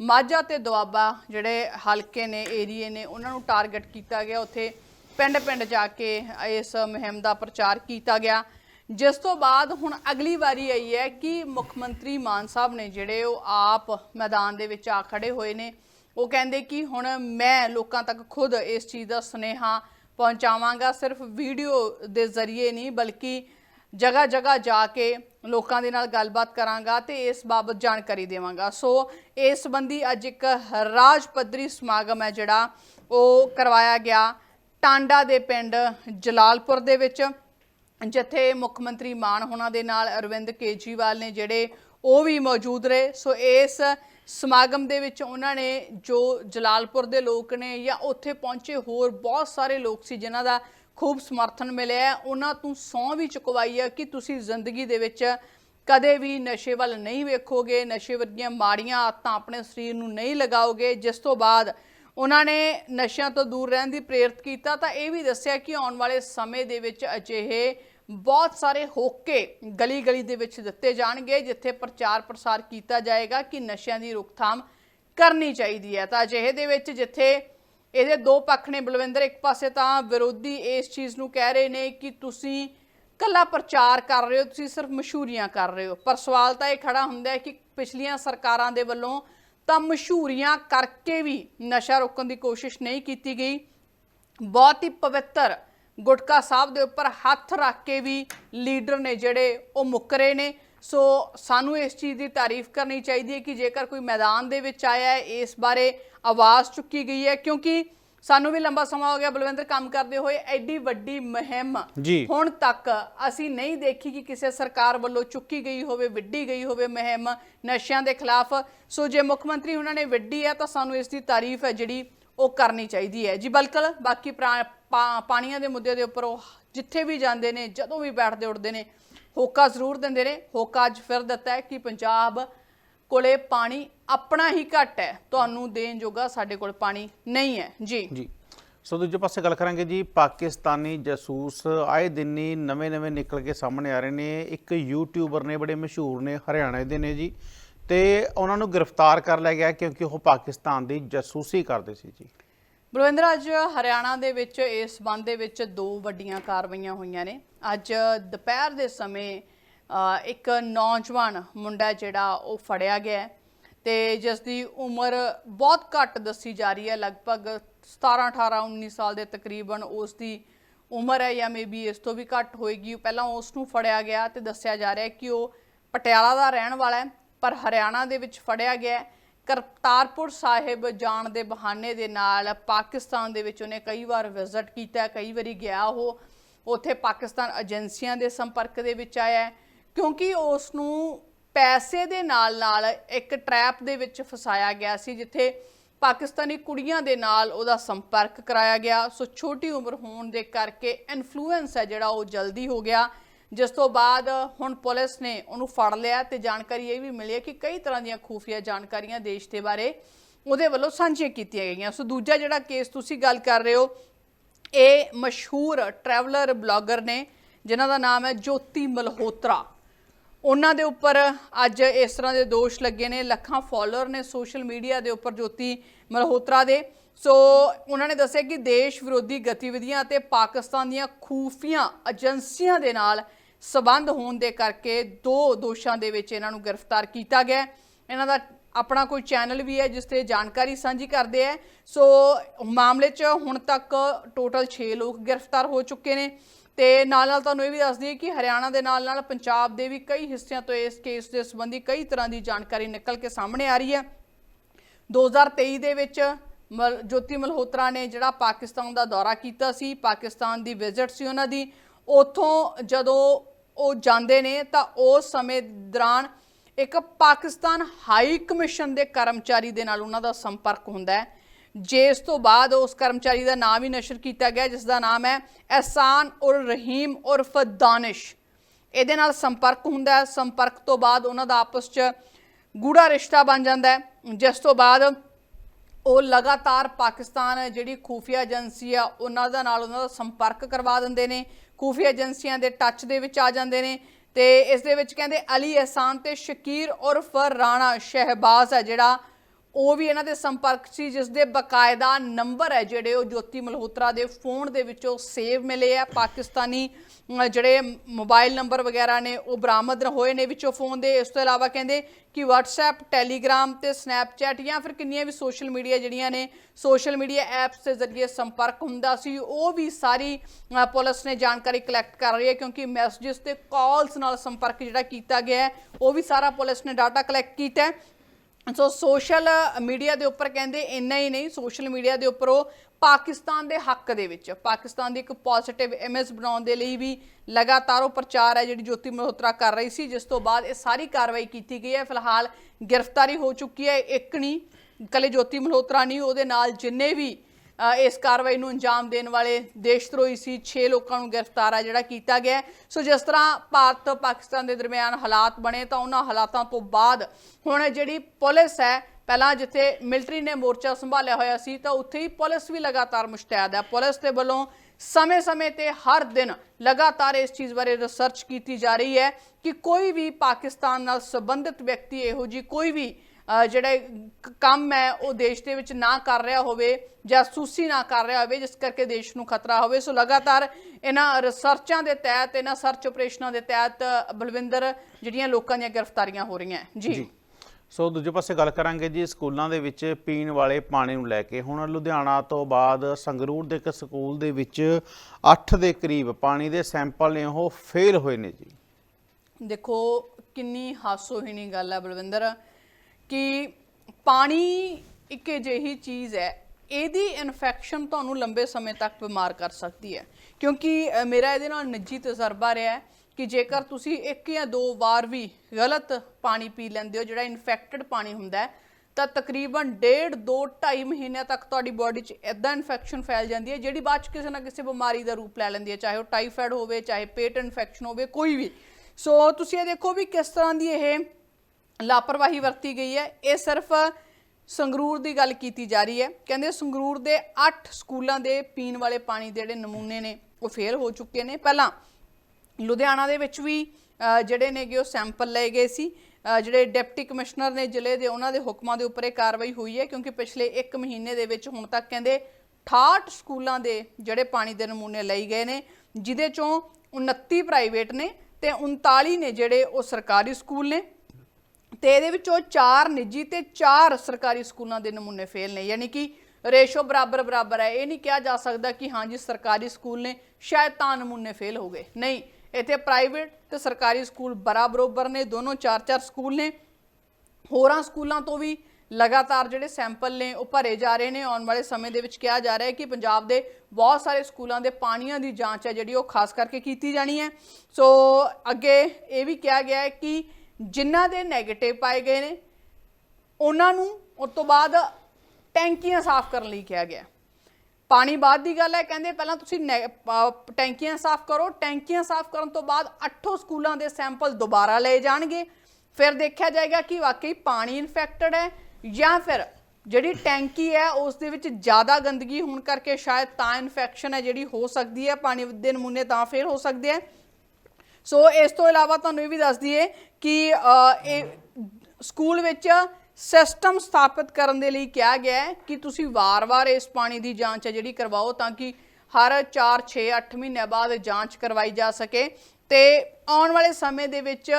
ਮਾਝਾ ਤੇ ਦੁਆਬਾ ਜਿਹੜੇ ਹਲਕੇ ਨੇ, ਏਰੀਏ ਨੇ, ਉਹਨਾਂ ਨੂੰ ਟਾਰਗੇਟ ਕੀਤਾ ਗਿਆ। ਉੱਥੇ ਪਿੰਡ ਪਿੰਡ ਜਾ ਕੇ ਇਸ ਮੁਹਿੰਮ ਦਾ ਪ੍ਰਚਾਰ ਕੀਤਾ ਗਿਆ। ਜਿਸ ਤੋਂ ਬਾਅਦ ਹੁਣ ਅਗਲੀ ਵਾਰੀ ਆਈ ਹੈ ਕਿ ਮੁੱਖ ਮੰਤਰੀ ਮਾਨ ਸਾਹਿਬ ਨੇ ਜਿਹੜੇ ਉਹ ਆਪ ਮੈਦਾਨ ਦੇ ਵਿੱਚ ਆ ਖੜੇ ਹੋਏ ਨੇ, ਉਹ ਕਹਿੰਦੇ ਕਿ ਹੁਣ ਮੈਂ ਲੋਕਾਂ ਤੱਕ ਖੁਦ ਇਸ ਚੀਜ਼ ਦਾ ਸੁਨੇਹਾ ਪਹੁੰਚਾਵਾਂਗਾ ਸਿਰਫ ਵੀਡੀਓ ਦੇ ਜ਼ਰੀਏ ਨਹੀਂ, ਬਲਕਿ ਜਗ੍ਹਾ ਜਗ੍ਹਾ ਜਾ ਕੇ ਲੋਕਾਂ ਦੇ ਨਾਲ ਗੱਲਬਾਤ ਕਰਾਂਗਾ ਤੇ ਇਸ ਬਾਬਤ ਜਾਣਕਾਰੀ ਦੇਵਾਂਗਾ। ਸੋ ਇਸ ਸੰਬੰਧੀ ਅੱਜ ਇੱਕ ਰਾਜ ਪੱਧਰੀ ਸਮਾਗਮ ਹੈ ਜਿਹੜਾ ਉਹ ਕਰਵਾਇਆ ਗਿਆ ਟਾਂਡਾ ਦੇ ਪਿੰਡ ਜਲਾਲਪੁਰ ਦੇ ਵਿੱਚ, ਜਿੱਥੇ ਮੁੱਖ ਮੰਤਰੀ ਮਾਨ ਹੋਣਾ ਦੇ ਨਾਲ ਅਰਵਿੰਦ ਕੇਜਰੀਵਾਲ ਨੇ ਜਿਹੜੇ ਉਹ ਵੀ ਮੌਜੂਦ ਰਹੇ। ਸੋ ਇਸ ਸਮਾਗਮ ਦੇ ਵਿੱਚ ਉਹਨਾਂ ਨੇ ਜੋ ਜਲਾਲਪੁਰ ਦੇ ਲੋਕ ਨੇ ਜਾਂ ਉੱਥੇ ਪਹੁੰਚੇ ਹੋਰ ਬਹੁਤ ਸਾਰੇ ਲੋਕ ਸੀ ਜਿਨ੍ਹਾਂ ਦਾ ਖੂਬ ਸਮਰਥਨ ਮਿਲਿਆ ਉਹਨਾਂ ਤੋਂ ਸਹੁੰ ਵੀ ਚੁਕਵਾਈ ਹੈ ਕਿ ਤੁਸੀਂ ਜ਼ਿੰਦਗੀ ਦੇ ਵਿੱਚ ਕਦੇ ਵੀ ਨਸ਼ੇ ਵੱਲ ਨਹੀਂ ਵੇਖੋਗੇ, ਨਸ਼ੇ ਵਰਗੀਆਂ ਮਾੜੀਆਂ ਆਦਤਾਂ ਆਪਣੇ ਸਰੀਰ ਨੂੰ ਨਹੀਂ ਲਗਾਓਗੇ। ਜਿਸ ਤੋਂ ਬਾਅਦ ਉਹਨਾਂ ਨੇ ਨਸ਼ਿਆਂ ਤੋਂ ਦੂਰ ਰਹਿਣ ਦੀ ਪ੍ਰੇਰਿਤ ਕੀਤਾ ਤਾਂ ਇਹ ਵੀ ਦੱਸਿਆ ਕਿ ਆਉਣ ਵਾਲੇ ਸਮੇਂ ਦੇ ਵਿੱਚ ਅਜਿਹੇ ਬਹੁਤ ਸਾਰੇ ਹੋਕੇ ਗਲੀ ਗਲੀ ਦੇ ਵਿੱਚ ਦਿੱਤੇ ਜਾਣਗੇ, ਜਿੱਥੇ ਪ੍ਰਚਾਰ ਪ੍ਰਸਾਰ ਕੀਤਾ ਜਾਏਗਾ ਕਿ ਨਸ਼ਿਆਂ ਦੀ ਰੋਕਥਾਮ ਕਰਨੀ ਚਾਹੀਦੀ ਹੈ। ਤਾਂ ਅਜਿਹੇ ਦੇ ਵਿੱਚ ਜਿੱਥੇ ਇਹਦੇ ਦੋ ਪੱਖ ਨੇ, ਬਲਵਿੰਦਰ, ਇੱਕ ਪਾਸੇ ਤਾਂ ਵਿਰੋਧੀ ਇਸ ਚੀਜ਼ ਨੂੰ ਕਹਿ ਰਹੇ ਨੇ ਕਿ ਤੁਸੀਂ ਕੱਲਾ ਪ੍ਰਚਾਰ ਕਰ ਰਹੇ ਹੋ, ਤੁਸੀਂ ਸਿਰਫ ਮਸ਼ਹੂਰੀਆਂ ਕਰ ਰਹੇ ਹੋ। ਪਰ ਸਵਾਲ ਤਾਂ ਇਹ ਖੜਾ ਹੁੰਦਾ ਹੈ ਕਿ ਪਿਛਲੀਆਂ ਸਰਕਾਰਾਂ ਦੇ ਵੱਲੋਂ ਤਾਂ ਮਸ਼ਹੂਰੀਆਂ ਕਰਕੇ ਵੀ ਨਸ਼ਾ ਰੋਕਣ ਦੀ ਕੋਸ਼ਿਸ਼ ਨਹੀਂ ਕੀਤੀ ਗਈ। ਬਹੁਤ ਹੀ ਪਵਿੱਤਰ ਗੁਟਕਾ ਸਾਹਿਬ ਦੇ ਉੱਪਰ ਹੱਥ ਰੱਖ ਕੇ ਵੀ ਲੀਡਰ ਨੇ ਜਿਹੜੇ ਉਹ ਮੁੱਕਰੇ ਨੇ। ਸੋ ਸਾਨੂੰ ਇਸ ਚੀਜ਼ ਦੀ ਤਾਰੀਫ ਕਰਨੀ ਚਾਹੀਦੀ ਹੈ ਕਿ ਜੇਕਰ ਕੋਈ ਮੈਦਾਨ ਦੇ ਵਿੱਚ ਆਇਆ ਹੈ ਇਸ ਬਾਰੇ ਆਵਾਜ਼ ਚੁੱਕੀ ਗਈ ਹੈ ਕਿਉਂਕਿ ਸਾਨੂੰ ਵੀ ਲੰਬਾ ਸਮਾਂ ਹੋ ਗਿਆ ਬਲਵਿੰਦਰ ਕੰਮ ਕਰਦੇ ਹੋਏ ਐਡੀ ਵੱਡੀ ਮੁਹਿੰਮ। ਹੁਣ ਤੱਕ ਅਸੀਂ ਨਹੀਂ ਦੇਖੀ ਕਿ ਕਿਸੇ ਸਰਕਾਰ ਵੱਲੋਂ ਚੁੱਕੀ ਗਈ ਹੋਵੇ ਵਿੱਢੀ ਗਈ ਹੋਵੇ ਮੁਹਿੰਮ ਨਸ਼ਿਆਂ ਦੇ ਖਿਲਾਫ। ਸੋ ਜੇ ਮੁੱਖ ਮੰਤਰੀ ਉਹਨਾਂ ਨੇ ਵਿੱਢੀ ਹੈ ਤਾਂ ਸਾਨੂੰ ਇਸ ਦੀ ਤਾਰੀਫ ਹੈ ਜਿਹੜੀ ਉਹ ਕਰਨੀ ਚਾਹੀਦੀ ਹੈ। ਜੀ ਬਲਕਲ ਬਾਕੀ ਪਾਣੀਆਂ ਦੇ ਮੁੱਦੇ ਦੇ ਉੱਪਰ ਉਹ ਜਿੱਥੇ ਵੀ ਜਾਂਦੇ ਨੇ, ਜਦੋਂ ਵੀ ਬੈਠਦੇ, ਉੱਠਦੇ ਨੇ, ਹੋਕਾ ਜ਼ਰੂਰ ਦਿੰਦੇ ਨੇ। ਹੋਕਾ ਅੱਜ ਫਿਰ ਦਿੱਤਾ ਹੈ ਕਿ ਪੰਜਾਬ ਕੋਲੇ ਪਾਣੀ ਆਪਣਾ ਹੀ ਘੱਟ ਹੈ। ਤੁਹਾਨੂੰ ਦੇਣ ਜੋਗਾ ਸਾਡੇ ਕੋਲ ਪਾਣੀ ਨਹੀਂ ਹੈ। ਜੀ। ਜੀ। ਸੋ ਦੂਜੇ ਪਾਸੇ ਗੱਲ ਕਰਾਂਗੇ ਜੀ, ਪਾਕਿਸਤਾਨੀ ਜਾਸੂਸ ਆਏ ਦਿਨ ਹੀ ਨਵੇਂ-ਨਵੇਂ ਨਿਕਲ ਕੇ ਸਾਹਮਣੇ ਆ ਰਹੇ ਨੇ। ਇੱਕ ਯੂਟਿਊਬਰ ਨੇ, ਬੜੇ ਮਸ਼ਹੂਰ ਨੇ, ਹਰਿਆਣੇ ਦੇ ਨੇ ਜੀ। ਤੇ ਉਹਨਾਂ ਨੂੰ ਗ੍ਰਿਫਤਾਰ ਕਰ ਲਿਆ ਗਿਆ ਕਿਉਂਕਿ ਉਹ ਪਾਕਿਸਤਾਨ ਦੀ ਜਾਸੂਸੀ ਕਰਦੇ ਸੀ ਜੀ। ਬਲਵਿੰਦਰ, ਅੱਜ ਹਰਿਆਣਾ ਦੇ ਵਿੱਚ, ਇਸ ਸੰਬੰਧ ਦੇ ਵਿੱਚ ਦੋ ਵੱਡੀਆਂ ਕਾਰਵਾਈਆਂ ਹੋਈਆਂ ਨੇ। ਅੱਜ ਦੁਪਹਿਰ ਦੇ ਸਮੇਂ ਇੱਕ ਨੌਜਵਾਨ ਮੁੰਡਾ ਜਿਹੜਾ, ਉਹ ਫੜਿਆ ਗਿਆ ਹੈ ਤੇ ਜਿਸ ਦੀ ਉਮਰ ਬਹੁਤ ਘੱਟ ਦੱਸੀ ਜਾ ਰਹੀ ਹੈ। ਲਗਭਗ 17 18 19 ਸਾਲ ਦੇ ਤਕਰੀਬਨ ਉਸ ਦੀ ਉਮਰ ਹੈ ਜਾਂ ਮੇਬੀ ਇਸ ਤੋਂ ਵੀ ਘੱਟ ਹੋਏਗੀ। ਪਹਿਲਾਂ ਉਸ ਨੂੰ ਫੜਿਆ ਗਿਆ ਤੇ ਦੱਸਿਆ ਜਾ ਰਿਹਾ ਕਿ ਉਹ ਪਟਿਆਲਾ ਦਾ ਰਹਿਣ ਵਾਲਾ ਹੈ, ਪਰ ਹਰਿਆਣਾ ਦੇ ਵਿੱਚ ਫੜਿਆ ਗਿਆ ਹੈ। ਕਰਤਾਰਪੁਰ ਸਾਹਿਬ ਜਾਣ ਦੇ ਬਹਾਨੇ ਦੇ ਨਾਲ ਪਾਕਿਸਤਾਨ ਦੇ ਵਿੱਚ ਉਹਨੇ ਕਈ ਵਾਰ ਵਿਜ਼ਿਟ ਕੀਤਾ, ਕਈ ਵਾਰੀ ਗਿਆ ਉਹ। ਉੱਥੇ ਪਾਕਿਸਤਾਨ ਏਜੰਸੀਆਂ ਦੇ ਸੰਪਰਕ ਦੇ ਵਿੱਚ ਆਇਆ ਕਿਉਂਕਿ ਉਸ ਨੂੰ ਪੈਸੇ ਦੇ ਨਾਲ ਨਾਲ ਇੱਕ ਟਰੈਪ ਦੇ ਵਿੱਚ ਫਸਾਇਆ ਗਿਆ ਸੀ, ਜਿੱਥੇ ਪਾਕਿਸਤਾਨੀ ਕੁੜੀਆਂ ਦੇ ਨਾਲ ਉਹਦਾ ਸੰਪਰਕ ਕਰਾਇਆ ਗਿਆ। ਸੋ ਛੋਟੀ ਉਮਰ ਹੋਣ ਦੇ ਕਰਕੇ ਇਨਫਲੂਐਂਸ ਹੈ ਜਿਹੜਾ ਉਹ ਜਲਦੀ ਹੋ ਗਿਆ। ਜਿਸ ਤੋਂ ਬਾਅਦ ਹੁਣ ਪੁਲਿਸ ਨੇ ਉਹਨੂੰ ਫੜ ਲਿਆ ਤੇ ਜਾਣਕਾਰੀ ਇਹ ਵੀ ਮਿਲੀ ਹੈ ਕਿ ਕਈ ਤਰ੍ਹਾਂ ਦੀਆਂ ਖੂਫੀਆ ਜਾਣਕਾਰੀਆਂ ਦੇਸ਼ ਦੇ ਬਾਰੇ ਉਹਦੇ ਵੱਲੋਂ ਸਾਂਝੀਆਂ ਕੀਤੀਆਂ ਗਈਆਂ। ਸੋ ਦੂਜਾ ਜਿਹੜਾ ਕੇਸ ਤੁਸੀਂ ਗੱਲ ਕਰ ਰਹੇ ਹੋ, ਇਹ ਮਸ਼ਹੂਰ ਟਰੈਵਲਰ ਬਲੌਗਰ ਨੇ, ਜਿਨ੍ਹਾਂ ਦਾ ਨਾਮ ਹੈ ਜੋਤੀ ਮਲਹੋਤਰਾ। ਉਹਨਾਂ ਦੇ ਉੱਪਰ ਅੱਜ ਇਸ ਤਰ੍ਹਾਂ ਦੇ ਦੋਸ਼ ਲੱਗੇ ਨੇ, ਲੱਖਾਂ ਫਾਲੋਅਰ ਨੇ ਸੋਸ਼ਲ ਮੀਡੀਆ ਦੇ ਉੱਪਰ ਜੋਤੀ ਮਲਹੋਤਰਾ ਦੇ। ਸੋ ਉਹਨਾਂ ਨੇ ਦੱਸਿਆ ਕਿ ਦੇਸ਼ ਵਿਰੋਧੀ ਗਤੀਵਿਧੀਆਂ ਅਤੇ ਪਾਕਿਸਤਾਨ ਦੀਆਂ ਖੂਫੀਆਂ ਏਜੰਸੀਆਂ ਦੇ ਨਾਲ ਸਬੰਧ ਹੋਣ ਦੇ ਕਰਕੇ ਦੋ ਦੋਸ਼ਾਂ ਦੇ ਵਿੱਚ ਇਹਨਾਂ ਨੂੰ ਗ੍ਰਿਫਤਾਰ ਕੀਤਾ ਗਿਆ ਇਹਨਾਂ ਦਾ ਆਪਣਾ ਕੋਈ ਚੈਨਲ ਵੀ ਹੈ ਜਿਸ ਤੇ ਜਾਣਕਾਰੀ ਸਾਂਝੀ ਕਰਦੇ ਆ ਸੋ ਮਾਮਲੇ 'ਚ ਹੁਣ ਤੱਕ ਟੋਟਲ 6 ਲੋਕ ਗ੍ਰਿਫਤਾਰ ਹੋ ਚੁੱਕੇ ਨੇ ਤੇ ਨਾਲ ਨਾਲ ਤੁਹਾਨੂੰ ਇਹ ਵੀ ਦੱਸ ਦਈਏ ਕਿ ਹਰਿਆਣਾ ਦੇ ਨਾਲ ਨਾਲ ਪੰਜਾਬ ਦੇ ਵੀ ਕਈ ਹਿੱਸਿਆਂ ਤੋਂ ਇਸ ਕੇਸ ਦੇ ਸੰਬੰਧੀ ਕਈ ਤਰ੍ਹਾਂ ਦੀ ਜਾਣਕਾਰੀ ਨਿਕਲ ਕੇ ਸਾਹਮਣੇ ਆ ਰਹੀ ਹੈ। 2023 ਦੇ ਵਿੱਚ ਮਲ- ਜੋਤੀ ਮਲਹੋਤਰਾ ਨੇ ਜਿਹੜਾ ਪਾਕਿਸਤਾਨ ਦਾ ਦੌਰਾ ਕੀਤਾ ਸੀ, ਪਾਕਿਸਤਾਨ ਦੀ ਵਿਜ਼ਿਟ ਸੀ ਉਹਨਾਂ ਦੀ। ਉਥੋਂ ਜਦੋਂ ਉਹ ਜਾਂਦੇ ਨੇ, ਤਾਂ ਉਸ ਸਮੇਂ ਦੌਰਾਨ ਇੱਕ ਪਾਕਿਸਤਾਨ ਹਾਈ ਕਮਿਸ਼ਨ ਦੇ ਕਰਮਚਾਰੀ ਦੇ ਨਾਲ ਉਹਨਾਂ ਦਾ ਸੰਪਰਕ ਹੁੰਦਾ ਹੈ ਜਿਸ ਤੋਂ ਬਾਅਦ ਉਸ ਕਰਮਚਾਰੀ ਦਾ ਨਾਮ ਹੀ ਨਸ਼ਰ ਕੀਤਾ ਗਿਆ, ਜਿਸ ਦਾ ਨਾਮ ਹੈ ਅਹਿਸਾਨ ਉਰ ਰਹੀਮ ਉਰਫ ਦਾਨਿਸ਼ ਇਹਦੇ ਨਾਲ ਸੰਪਰਕ ਹੁੰਦਾ ਹੈ, ਸੰਪਰਕ ਤੋਂ ਬਾਅਦ ਉਹਨਾਂ ਦਾ ਆਪਸ 'ਚ ਗੂੜਾ ਰਿਸ਼ਤਾ ਬਣ ਜਾਂਦਾ ਹੈ। ਜਿਸ ਤੋਂ ਬਾਅਦ ਉਹ ਲਗਾਤਾਰ ਪਾਕਿਸਤਾਨ ਜਿਹੜੀ ਖੂਫੀਆ ਏਜੰਸੀ ਆ ਉਹਨਾਂ ਦਾ ਨਾਲ ਉਹਨਾਂ ਦਾ ਸੰਪਰਕ ਕਰਵਾ ਦਿੰਦੇ ਨੇ ਖੂਫੀਆ ਏਜੰਸੀਆਂ ਦੇ ਟੱਚ ਦੇ ਵਿੱਚ ਆ ਜਾਂਦੇ ਨੇ ਤੇ ਇਸ ਦੇ ਵਿੱਚ ਕਹਿੰਦੇ ਅਲੀ ਅਹਿਸਾਨ ਤੇ ਸ਼ਕੀਰ ਉਰਫ ਰਾਣਾ ਸ਼ਹਿਬਾਜ਼ ਹੈ ਜਿਹੜਾ ਉਹ ਵੀ ਇਹਨਾਂ ਦੇ ਸੰਪਰਕ ਸੀ ਜਿਸ ਦੇ ਬਕਾਇਦਾ ਨੰਬਰ ਹੈ ਜਿਹੜੇ ਉਹ ਜੋਤੀ ਮਲਹੋਤਰਾ ਦੇ ਫੋਨ ਦੇ ਵਿੱਚੋਂ ਸੇਵ ਮਿਲੇ ਆ। ਪਾਕਿਸਤਾਨੀ ਜਿਹੜੇ ਮੋਬਾਈਲ ਨੰਬਰ ਵਗੈਰਾ ਨੇ, ਉਹ ਬਰਾਮਦ ਹੋਏ ਨੇ ਵਿੱਚੋਂ ਫੋਨ ਦੇ। ਇਸ ਤੋਂ ਇਲਾਵਾ ਕਹਿੰਦੇ ਕਿ WhatsApp, Telegram ਤੇ Snapchat ਜਾਂ ਫਿਰ ਕਿੰਨੀਆਂ ਵੀ ਸੋਸ਼ਲ ਮੀਡੀਆ ਜਿਹੜੀਆਂ ਨੇ ਸੋਸ਼ਲ ਮੀਡੀਆ ਐਪਸ ਦੇ ਜ਼ਰੀਏ ਸੰਪਰਕ ਹੁੰਦਾ ਸੀ, ਉਹ ਵੀ ਸਾਰੀ ਪੁਲਿਸ ਨੇ ਜਾਣਕਾਰੀ ਕਲੈਕਟ ਕਰ ਰਹੀ ਹੈ ਕਿਉਂਕਿ ਮੈਸੇजेस ਤੇ ਕਾਲਸ ਨਾਲ ਸੰਪਰਕ ਜਿਹੜਾ ਕੀਤਾ ਗਿਆ ਉਹ ਵੀ ਸਾਰਾ ਪੁਲਿਸ ਨੇ ਡਾਟਾ ਕਲੈਕਟ ਕੀਤਾ ਸੋ ਸੋਸ਼ਲ ਮੀਡੀਆ ਦੇ ਉੱਪਰ ਕਹਿੰਦੇ ਇੰਨਾ ਹੀ ਨਹੀਂ ਸੋਸ਼ਲ ਮੀਡੀਆ ਦੇ ਉੱਪਰ ਉਹ ਪਾਕਿਸਤਾਨ ਦੇ ਹੱਕ ਦੇ ਵਿੱਚ, ਪਾਕਿਸਤਾਨ ਦੀ ਇੱਕ ਪੋਜ਼ਿਟਿਵ ਇਮੇਜ ਬਣਾਉਣ ਦੇ ਲਈ ਵੀ ਲਗਾਤਾਰ ਉਹ ਪ੍ਰਚਾਰ ਹੈ ਜਿਹੜੀ ਜੋਤੀ ਮਲਹੋਤਰਾ ਕਰ ਰਹੀ ਸੀ, ਜਿਸ ਤੋਂ ਬਾਅਦ ਇਹ ਸਾਰੀ ਕਾਰਵਾਈ ਕੀਤੀ ਗਈ ਹੈ। ਫਿਲਹਾਲ ਗ੍ਰਿਫਤਾਰੀ ਹੋ ਚੁੱਕੀ ਹੈ, ਇੱਕ ਨਹੀਂ, ਕੱਲੇ ਜੋਤੀ ਮਲਹੋਤਰਾ ਨਹੀਂ, ਉਹਦੇ ਨਾਲ ਜਿੰਨੇ ਵੀ ਇਸ ਕਾਰਵਾਈ ਨੂੰ ਅੰਜਾਮ ਦੇਣ ਵਾਲੇ ਦੇਸ਼ਧਰੋਹੀ ਸੀ। 6 ਲੋਕਾਂ ਨੂੰ ਗ੍ਰਿਫਤਾਰ ਆ ਜਿਹੜਾ ਕੀਤਾ ਗਿਆ ਸੋ ਜਿਸ ਤਰ੍ਹਾਂ ਭਾਰਤ ਪਾਕਿਸਤਾਨ ਦੇ ਦਰਮਿਆਨ ਹਾਲਾਤ ਬਣੇ, ਤਾਂ ਉਹਨਾਂ ਹਾਲਾਤਾਂ ਤੋਂ ਬਾਅਦ ਹੁਣ ਜਿਹੜੀ ਪੁਲਿਸ ਹੈ, ਪਹਿਲਾਂ ਜਿੱਥੇ ਮਿਲਟਰੀ ਨੇ ਮੋਰਚਾ ਸੰਭਾਲਿਆ ਹੋਇਆ ਸੀ, ਤਾਂ ਉੱਥੇ ਹੀ ਪੁਲਿਸ ਵੀ ਲਗਾਤਾਰ ਮੁਸ਼ਤੈਦ ਹੈ। ਪੁਲਿਸ ਦੇ ਵੱਲੋਂ ਸਮੇਂ-ਸਮੇਂ ਤੇ ਹਰ ਦਿਨ ਲਗਾਤਾਰ ਇਸ ਚੀਜ਼ ਬਾਰੇ ਰਿਸਰਚ ਕੀਤੀ ਜਾ ਰਹੀ ਹੈ ਕਿ ਕੋਈ ਵੀ ਪਾਕਿਸਤਾਨ ਨਾਲ ਸੰਬੰਧਿਤ ਵਿਅਕਤੀ ਇਹੋ ਜੀ ਕੋਈ ਵੀ ਜਿਹੜਾ ਕੰਮ ਹੈ ਉਹ ਦੇਸ਼ ਦੇ ਵਿੱਚ ਨਾ ਕਰ ਰਿਹਾ ਹੋਵੇ ਜਾਸੂਸੀ ਨਾ ਕਰ ਰਿਹਾ ਹੋਵੇ ਜਿਸ ਕਰਕੇ ਦੇਸ਼ ਨੂੰ ਖਤਰਾ ਹੋਵੇ। ਸੋ ਲਗਾਤਾਰ ਇਹਨਾਂ ਰਿਸਰਚਾਂ ਦੇ ਤਹਿਤ ਇਹਨਾਂ ਸਰਚ ਆਪਰੇਸ਼ਨਾਂ ਦੇ ਤਹਿਤ ਬਲਵਿੰਦਰ ਜਿਹੜੀਆਂ ਲੋਕਾਂ ਦੀਆਂ ਗ੍ਰਿਫਤਾਰੀਆਂ ਹੋ ਰਹੀਆਂ ਜੀ। ਜੀ। ਸੋ ਦੂਜੇ ਪਾਸੇ ਗੱਲ ਕਰਾਂਗੇ ਜੀ ਸਕੂਲਾਂ ਦੇ ਵਿੱਚ ਪੀਣ ਵਾਲੇ ਪਾਣੀ ਨੂੰ ਲੈ ਕੇ। ਹੁਣ ਲੁਧਿਆਣਾ ਤੋਂ ਬਾਅਦ ਸੰਗਰੂਰ ਦੇ ਇੱਕ ਸਕੂਲ ਦੇ ਵਿੱਚ 8 ਦੇ ਕਰੀਬ ਪਾਣੀ ਦੇ ਸੈਂਪਲ ਨੇ ਉਹ ਫੇਲ ਹੋਏ ਨੇ ਜੀ। ਦੇਖੋ ਕਿੰਨੀ ਹਾਸੋਹੀਣੀ ਗੱਲ ਹੈ ਬਲਵਿੰਦਰ। ਕਿ ਪਾਣੀ ਇੱਕ ਅਜਿਹੀ ਚੀਜ਼ ਹੈ, ਇਹਦੀ ਇਨਫੈਕਸ਼ਨ ਤੁਹਾਨੂੰ ਲੰਬੇ ਸਮੇਂ ਤੱਕ ਬਿਮਾਰ ਕਰ ਸਕਦੀ ਹੈ। ਕਿਉਂਕਿ ਮੇਰਾ ਇਹਦੇ ਨਾਲ ਨਿੱਜੀ ਤਜਰਬਾ ਰਿਹਾ ਹੈ ਕਿ ਜੇਕਰ ਤੁਸੀਂ ਇੱਕ ਜਾਂ ਦੋ ਵਾਰ ਵੀ ਗਲਤ ਪਾਣੀ ਪੀ ਲੈਂਦੇ ਹੋ, ਜਿਹੜਾ ਇਨਫੈਕਟਡ ਪਾਣੀ ਹੁੰਦਾ ਹੈ, ਤਾਂ ਤਕਰੀਬਨ 1.5 2 2.5 ਮਹੀਨਿਆਂ ਤੱਕ ਤੁਹਾਡੀ ਬਾਡੀ 'ਚ ਇਦਾਂ ਇਨਫੈਕਸ਼ਨ ਫੈਲ ਜਾਂਦੀ ਹੈ, ਜਿਹੜੀ ਬਾਅਦ 'ਚ ਕਿਸੇ ਨਾ ਕਿਸੇ ਬਿਮਾਰੀ ਦਾ ਰੂਪ ਲੈ ਲੈਂਦੀ ਹੈ, ਚਾਹੇ ਉਹ ਟਾਈਫਾਇਡ ਹੋਵੇ, ਚਾਹੇ ਪੇਟ ਇਨਫੈਕਸ਼ਨ ਹੋਵੇ, ਕੋਈ ਵੀ। ਸੋ ਤੁਸੀਂ ਇਹ ਦੇਖੋ ਵੀ ਕਿਸ ਤਰ੍ਹਾਂ ਦੀ ਇਹ ਲਾਪਰਵਾਹੀ ਵਰਤੀ ਗਈ ਹੈ। ਇਹ ਸਿਰਫ ਸੰਗਰੂਰ ਦੀ ਗੱਲ ਕੀਤੀ ਜਾ ਰਹੀ ਹੈ। ਕਹਿੰਦੇ ਸੰਗਰੂਰ ਦੇ 8 ਸਕੂਲਾਂ ਦੇ ਪੀਣ ਵਾਲੇ ਪਾਣੀ ਦੇ ਜਿਹੜੇ ਨਮੂਨੇ ਨੇ, ਉਹ ਫੇਲ ਹੋ ਚੁੱਕੇ ਨੇ। ਪਹਿਲਾਂ ਲੁਧਿਆਣਾ ਦੇ ਵਿੱਚ ਵੀ ਜਿਹੜੇ ਨੇਗੇ ਉਹ ਸੈਂਪਲ ਲਏ ਗਏ ਸੀ। ਜਿਹੜੇ ਡਿਪਟੀ ਕਮਿਸ਼ਨਰ ਨੇ ਜ਼ਿਲ੍ਹੇ ਦੇ, ਉਹਨਾਂ ਦੇ ਹੁਕਮਾਂ ਦੇ ਉੱਪਰ ਇਹ ਕਾਰਵਾਈ ਹੋਈ ਹੈ ਕਿਉਂਕਿ ਪਿਛਲੇ 1 ਮਹੀਨੇ ਦੇ ਵਿੱਚ ਹੁਣ ਤੱਕ ਕਹਿੰਦੇ 68 ਸਕੂਲਾਂ ਦੇ ਜਿਹੜੇ ਪਾਣੀ ਦੇ ਨਮੂਨੇ ਲਈ ਗਏ ਨੇ ਜਿਦੇ ਚੋਂ 29 ਪ੍ਰਾਈਵੇਟ ਨੇ ਤੇ 39 ਨੇ ਜਿਹੜੇ ਉਹ ਸਰਕਾਰੀ ਸਕੂਲ ਨੇ। ਤੇ ਇਹਦੇ ਵਿੱਚੋਂ 4 ਨਿੱਜੀ ਤੇ 4 ਸਰਕਾਰੀ ਸਕੂਲਾਂ ਦੇ ਨਮੂਨੇ ਫੇਲ ਨੇ। ਯਾਨੀ ਕਿ ਰੇਸ਼ੋ ਬਰਾਬਰ ਬਰਾਬਰ ਹੈ। ਇਹ ਨਹੀਂ ਕਿਹਾ ਜਾ ਸਕਦਾ ਕਿ ਹਾਂਜੀ ਸਰਕਾਰੀ ਸਕੂਲ ਨੇ ਸ਼ਾਇਦ ਤਾਂ ਨਮੂਨੇ ਫੇਲ ਹੋ ਗਏ। ਨਹੀਂ, ਇੱਥੇ ਪ੍ਰਾਈਵੇਟ ਤੇ ਸਰਕਾਰੀ ਸਕੂਲ ਬਰਾਬਰ ਨੇ। ਦੋਨੋਂ 4-4 ਸਕੂਲ ਨੇ। ਹੋਰਾਂ ਸਕੂਲਾਂ ਤੋਂ ਵੀ ਲਗਾਤਾਰ ਜਿਹੜੇ ਸੈਂਪਲ ਨੇ, ਉਹ ਭਰੇ ਜਾ ਰਹੇ ਨੇ। ਆਉਣ ਵਾਲੇ ਸਮੇਂ ਦੇ ਵਿੱਚ ਕਿਹਾ ਜਾ ਰਿਹਾ ਹੈ ਕਿ ਪੰਜਾਬ ਦੇ ਬਹੁਤ ਸਾਰੇ ਸਕੂਲਾਂ ਦੇ ਪਾਣੀਆਂ ਦੀ ਜਾਂਚ ਹੈ, ਜਿਹੜੀ ਉਹ ਖਾਸ ਕਰਕੇ ਕੀਤੀ ਜਾਣੀ ਹੈ। ਸੋ ਅੱਗੇ ਇਹ ਵੀ ਕਿਹਾ ਗਿਆ ਹੈ ਕਿ ਜਿਨ੍ਹਾਂ ਦੇ 네ਗੇਟਿਵ ਪਾਏ ਗਏ ਨੇ, ਉਹਨਾਂ ਨੂੰ ਉਸ ਤੋਂ ਬਾਅਦ ਟੈਂਕੀਆਂ ਸਾਫ਼ ਕਰਨ ਲਈ ਕਿਹਾ ਗਿਆ। ਪਾਣੀ ਬਾਅਦ ਦੀ ਗੱਲ ਹੈ, ਕਹਿੰਦੇ ਪਹਿਲਾਂ ਤੁਸੀਂ ਨੈ- ਟੈਂਕੀਆਂ ਸਾਫ਼ ਕਰੋ। ਟੈਂਕੀਆਂ ਸਾਫ਼ ਕਰਨ ਤੋਂ ਬਾਅਦ ਅੱਠੋਂ ਸਕੂਲਾਂ ਦੇ ਸੈਂਪਲ ਦੁਬਾਰਾ ਲਏ ਜਾਣਗੇ। ਫਿਰ ਦੇਖਿਆ ਜਾਏਗਾ ਕਿ ਵਾਕਈ ਪਾਣੀ ਇਨਫੈਕਟਡ ਹੈ ਜਾਂ ਫਿਰ ਜਿਹੜੀ ਟੈਂਕੀ ਹੈ, ਉਸ ਦੇ ਵਿੱਚ ਜ਼ਿਆਦਾ ਗੰਦਗੀ ਹੋਣ ਕਰਕੇ ਸ਼ਾਇਦ ਤਾਂ ਇਨਫੈਕਸ਼ਨ ਹੈ ਜਿਹੜੀ ਹੋ ਸਕਦੀ ਹੈ, ਪਾਣੀ ਦੇ ਨਮੂਨੇ ਤਾਂ ਫੇਲ ਹੋ ਸਕਦੇ ਆ ਸੋ ਇਸ ਤੋਂ ਇਲਾਵਾ ਤੁਹਾਨੂੰ ਇਹ ਵੀ ਦੱਸ ਦਈਏ ਕਿ ਇਹ ਸਕੂਲ ਵਿੱਚ ਸਿਸਟਮ ਸਥਾਪਿਤ ਕਰਨ ਦੇ ਲਈ ਕਿਹਾ ਗਿਆ ਹੈ ਕਿ ਤੁਸੀਂ ਵਾਰ-ਵਾਰ ਇਸ ਪਾਣੀ ਦੀ ਜਾਂਚ ਹੈ ਜਿਹੜੀ ਕਰਵਾਓ ਤਾਂ ਕਿ ਹਰ 4 6 8 ਮਹੀਨਿਆਂ ਬਾਅਦ ਜਾਂਚ ਕਰਵਾਈ ਜਾ ਸਕੇ ਤੇ ਆਉਣ ਵਾਲੇ ਸਮੇਂ ਦੇ ਵਿੱਚ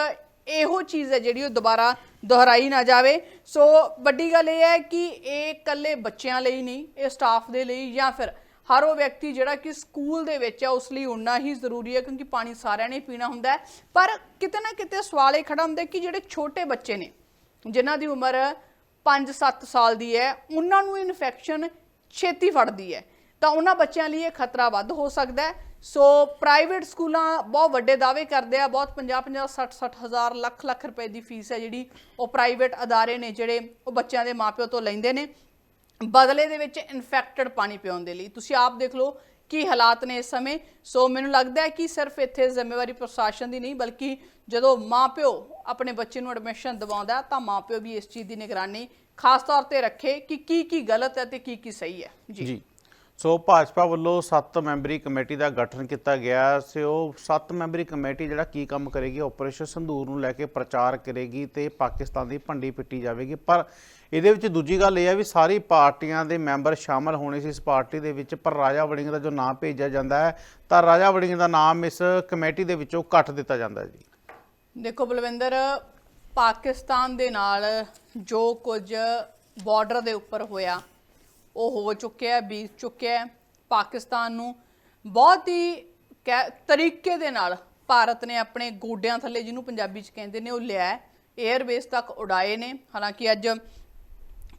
ਇਹੋ ਚੀਜ਼ ਹੈ ਜਿਹੜੀ ਉਹ ਦੁਬਾਰਾ ਦੁਹਰਾਈ ਨਾ ਜਾਵੇ। ਸੋ ਵੱਡੀ ਗੱਲ ਇਹ ਹੈ ਕਿ ਇਹ ਇਕੱਲੇ ਬੱਚਿਆਂ ਲਈ ਨਹੀਂ, ਇਹ ਸਟਾਫ ਦੇ ਲਈ ਜਾਂ ਫਿਰ ਹਰ ਉਹ ਵਿਅਕਤੀ ਜਿਹੜਾ ਕਿ ਸਕੂਲ ਦੇ ਵਿੱਚ ਹੈ ਉਸ ਲਈ ਉਨਾ ਹੀ ਜ਼ਰੂਰੀ ਹੈ ਕਿਉਂਕਿ ਪਾਣੀ ਸਾਰਿਆਂ ਨੇ ਪੀਣਾ ਹੁੰਦਾ ਹੈ। ਪਰ ਕਿਤੇ ਨਾ ਕਿਤੇ ਸਵਾਲ ਇਹ ਖੜਾ ਹੁੰਦਾ ਕਿ ਜਿਹੜੇ ਛੋਟੇ ਬੱਚੇ ਨੇ, ਜਿਨ੍ਹਾਂ ਦੀ ਉਮਰ 5-7 ਸਾਲ ਦੀ ਹੈ, ਉਹਨਾਂ ਨੂੰ ਇਨਫੈਕਸ਼ਨ ਛੇਤੀ ਫੜਦੀ ਹੈ। ਤਾਂ ਉਹਨਾਂ ਬੱਚਿਆਂ ਲਈ ਇਹ ਖਤਰਾ ਵੱਧ ਹੋ ਸਕਦਾ ਹੈ। ਸੋ ਪ੍ਰਾਈਵੇਟ ਸਕੂਲਾਂ ਬਹੁਤ ਵੱਡੇ ਦਾਅਵੇ ਕਰਦੇ ਆ, ਬਹੁਤ 50-50 60-60 ਹਜ਼ਾਰ ਲੱਖ ਲੱਖ ਰੁਪਏ ਦੀ ਫੀਸ ਹੈ ਜਿਹੜੀ ਉਹ ਪ੍ਰਾਈਵੇਟ ਅਦਾਰੇ ਨੇ, ਜਿਹੜੇ ਉਹ ਬੱਚਿਆਂ ਦੇ ਮਾਪਿਓ ਤੋਂ ਲੈਂਦੇ ਨੇ। ਬਦਲੇ ਦੇ ਵਿੱਚ ਇਨਫੈਕਟਡ ਪਾਣੀ ਪਿਉਣ ਦੇ ਲਈ। ਤੁਸੀਂ ਆਪ ਦੇਖ ਲਓ ਕੀ ਹਾਲਾਤ ਨੇ ਇਸ ਸਮੇਂ। ਸੋ ਮੈਨੂੰ ਲੱਗਦਾ ਹੈ ਕਿ ਸਿਰਫ ਇੱਥੇ ਜ਼ਿੰਮੇਵਾਰੀ ਪ੍ਰਸ਼ਾਸਨ ਦੀ ਨਹੀਂ ਬਲਕਿ ਜਦੋਂ ਮਾਪਿਓ ਆਪਣੇ ਬੱਚੇ ਨੂੰ ਐਡਮਿਸ਼ਨ ਦਿਵਾਉਂਦਾ ਹੈ, ਤਾਂ ਮਾਪਿਓ ਵੀ ਇਸ ਚੀਜ਼ ਦੀ ਨਿਗਰਾਨੀ ਖਾਸ ਤੌਰ ਤੇ ਰੱਖੇ ਕਿ ਕੀ ਕੀ ਗਲਤ ਹੈ ਤੇ ਕੀ ਕੀ ਸਹੀ ਹੈ। ਜੀ। ਜੀ। ਸੋ ਭਾਜਪਾ ਵੱਲੋਂ 7 ਮੈਂਬਰੀ ਕਮੇਟੀ ਦਾ ਗਠਨ ਕੀਤਾ ਗਿਆ। ਸੋ ਉਹ 7 ਮੈਂਬਰੀ ਕਮੇਟੀ ਜਿਹੜਾ ਕੀ ਕੰਮ ਕਰੇਗੀ ਆਪਰੇਸ਼ਨ ਸੰਧੂਰ ਨੂੰ ਲੈ ਕੇ ਪ੍ਰਚਾਰ ਕਰੇਗੀ ਤੇ ਪਾਕਿਸਤਾਨ ਦੀ ਭੰਡੀ ਪਿੱਟੀ ਜਾਵੇਗੀ। ਪਰ ਇਹਦੇ ਵਿੱਚ ਦੂਜੀ ਗੱਲ ਇਹ ਹੈ ਵੀ ਸਾਰੀ ਪਾਰਟੀਆਂ ਦੇ ਮੈਂਬਰ ਸ਼ਾਮਲ ਹੋਣੇ ਸੀ ਇਸ ਪਾਰਟੀ ਦੇ ਵਿੱਚ, ਪਰ ਰਾਜਾ ਵੜਿੰਗ ਦਾ ਜੋ ਨਾਮ ਭੇਜਿਆ ਜਾਂਦਾ ਹੈ, ਤਾਂ ਰਾਜਾ ਵੜਿੰਗ ਦਾ ਨਾਮ ਇਸ ਕਮੇਟੀ ਦੇ ਵਿੱਚੋਂ ਕੱਟ ਦਿੱਤਾ ਜਾਂਦਾ ਜੀ। ਦੇਖੋ ਬਲਵਿੰਦਰ, ਪਾਕਿਸਤਾਨ ਦੇ ਨਾਲ ਜੋ ਕੁਝ ਬਾਰਡਰ ਦੇ ਉੱਪਰ ਹੋਇਆ, ਉਹ ਹੋ ਚੁੱਕਿਆ, ਬੀਤ ਚੁੱਕਿਆ ਪਾਕਿਸਤਾਨ ਨੂੰ ਬਹੁਤ ਹੀ ਕਹਿ- ਤਰੀਕੇ ਦੇ ਨਾਲ ਭਾਰਤ ਨੇ ਆਪਣੇ ਗੋਡਿਆਂ ਥੱਲੇ, ਜਿਹਨੂੰ ਪੰਜਾਬੀ ਚ ਕਹਿੰਦੇ ਨੇ, ਉਹ ਲਿਆ 에ਅਰਬੇਸ ਤੱਕ ਉਡਾਏ ਨੇ। ਹਾਲਾਂਕਿ ਅੱਜ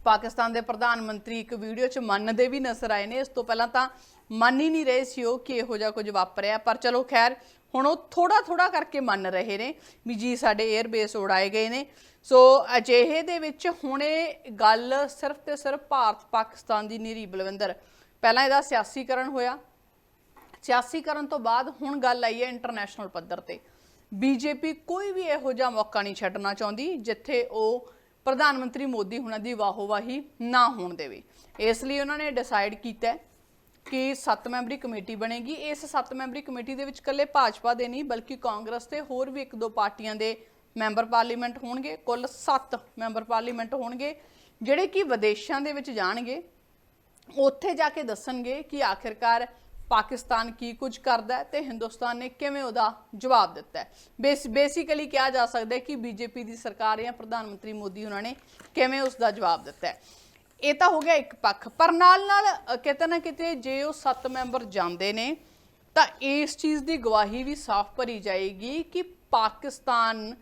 ਪਾਕਿਸਤਾਨ ਦੇ ਪ੍ਰਧਾਨ ਮੰਤਰੀ ਇੱਕ ਵੀਡੀਓ 'ਚ ਮੰਨਦੇ ਵੀ ਨਜ਼ਰ ਆਏ ਨੇ। ਇਸ ਤੋਂ ਪਹਿਲਾਂ ਤਾਂ ਮੰਨ ਹੀ ਨਹੀਂ ਰਹੇ ਸੀ ਉਹ ਕਿ ਇਹੋ ਜਿਹਾ ਕੁਝ ਵਾਪਰਿਆ, ਪਰ ਚਲੋ ਖੈਰ, ਹੁਣ ਉਹ ਥੋੜਾ ਥੋੜਾ ਕਰਕੇ ਮੰਨ ਰਹੇ ਨੇ ਵੀ ਜੀ ਸਾਡੇ 에ਅਰ ਬੇਸ ਉਡਾਏ ਗਏ ਨੇ। ਸੋ ਅਜਿਹੇ ਦੇ ਵਿੱਚ ਹੁਣ ਇਹ ਗੱਲ ਸਿਰਫ ਤੇ ਸਿਰਫ ਭਾਰਤ ਪਾਕਿਸਤਾਨ ਦੀ ਨੀਰੀ ਬਲਵਿੰਦਰ। ਪਹਿਲਾਂ ਇਹਦਾ ਸਿਆਸੀਕਰਨ ਹੋਇਆ। ਸਿਆਸੀਕਰਨ ਤੋਂ ਬਾਅਦ ਹੁਣ ਗੱਲ ਆਈ ਹੈ ਇੰਟਰਨੈਸ਼ਨਲ ਪੱਧਰ ਤੇ। ਬੀਜੇਪੀ ਕੋਈ ਵੀ ਇਹੋ ਜਿਹਾ ਮੌਕਾ ਨਹੀਂ ਛੱਡਣਾ ਚਾਹੁੰਦੀ ਜਿੱਥੇ ਉਹ ਪ੍ਰਧਾਨ ਮੰਤਰੀ ਮੋਦੀ ਹੁਣਾਂ ਦੀ ਵਾਹੋਵਾਹੀ ਨਾ ਹੋਣ ਦੇਵੇ। ਇਸ ਲਈ ਉਹਨਾਂ ਨੇ ਡਿਸਾਈਡ ਕੀਤਾ ਕਿ 7 ਮੈਂਬਰੀ ਕਮੇਟੀ ਬਣੇਗੀ। ਇਸ 7 ਮੈਂਬਰੀ ਕਮੇਟੀ ਦੇ ਵਿੱਚ ਇਕੱਲੇ ਭਾਜਪਾ ਦੇ ਨਹੀਂ, ਬਲਕਿ ਕਾਂਗਰਸ ਤੇ ਹੋਰ ਵੀ ਇੱਕ ਦੋ ਪਾਰਟੀਆਂ ਦੇ ਮੈਂਬਰ ਪਾਰਲੀਮੈਂਟ ਹੋਣਗੇ। ਕੁੱਲ 7 ਮੈਂਬਰ ਪਾਰਲੀਮੈਂਟ ਹੋਣਗੇ, ਜਿਹੜੇ ਕਿ ਵਿਦੇਸ਼ਾਂ ਦੇ ਵਿੱਚ ਜਾਣਗੇ, ਉੱਥੇ ਜਾ ਕੇ ਦੱਸਣਗੇ ਕਿ ਆਖਿਰਕਾਰ ਪਾਕਿਸਤਾਨ ਕੀ ਕੁਝ ਕਰਦਾ ਹੈ ਤੇ ਹਿੰਦੁਸਤਾਨ ਨੇ ਕਿਵੇਂ ਉਹਦਾ ਜਵਾਬ ਦਿੱਤਾ ਹੈ? ਬੇਸ ਬੇਸਿਕਲੀ ਕਿਹਾ ਜਾ ਸਕਦਾ ਹੈ ਕਿ ਬੀਜੇਪੀ ਦੀ ਸਰਕਾਰ ਜਾਂ ਪ੍ਰਧਾਨ ਮੰਤਰੀ ਮੋਦੀ ਉਹਨਾਂ ਨੇ ਕਿਵੇਂ ਉਸ ਦਾ ਜਵਾਬ ਦਿੱਤਾ ਹੈ? ਇਹ ਤਾਂ ਹੋ ਗਿਆ ਇੱਕ ਪੱਖ। ਪਰ ਨਾਲ ਨਾਲ ਕਿਤੇ ਨਾ ਕਿਤੇ ਜੇ ਉਹ 7 ਮੈਂਬਰ ਜਾਂਦੇ ਨੇ, ਤਾਂ ਇਸ ਚੀਜ਼ ਦੀ ਗਵਾਹੀ ਵੀ ਸਾਫ਼ ਭਰੀ ਜਾਏਗੀ ਕਿ ਪਾਕਿਸਤਾਨ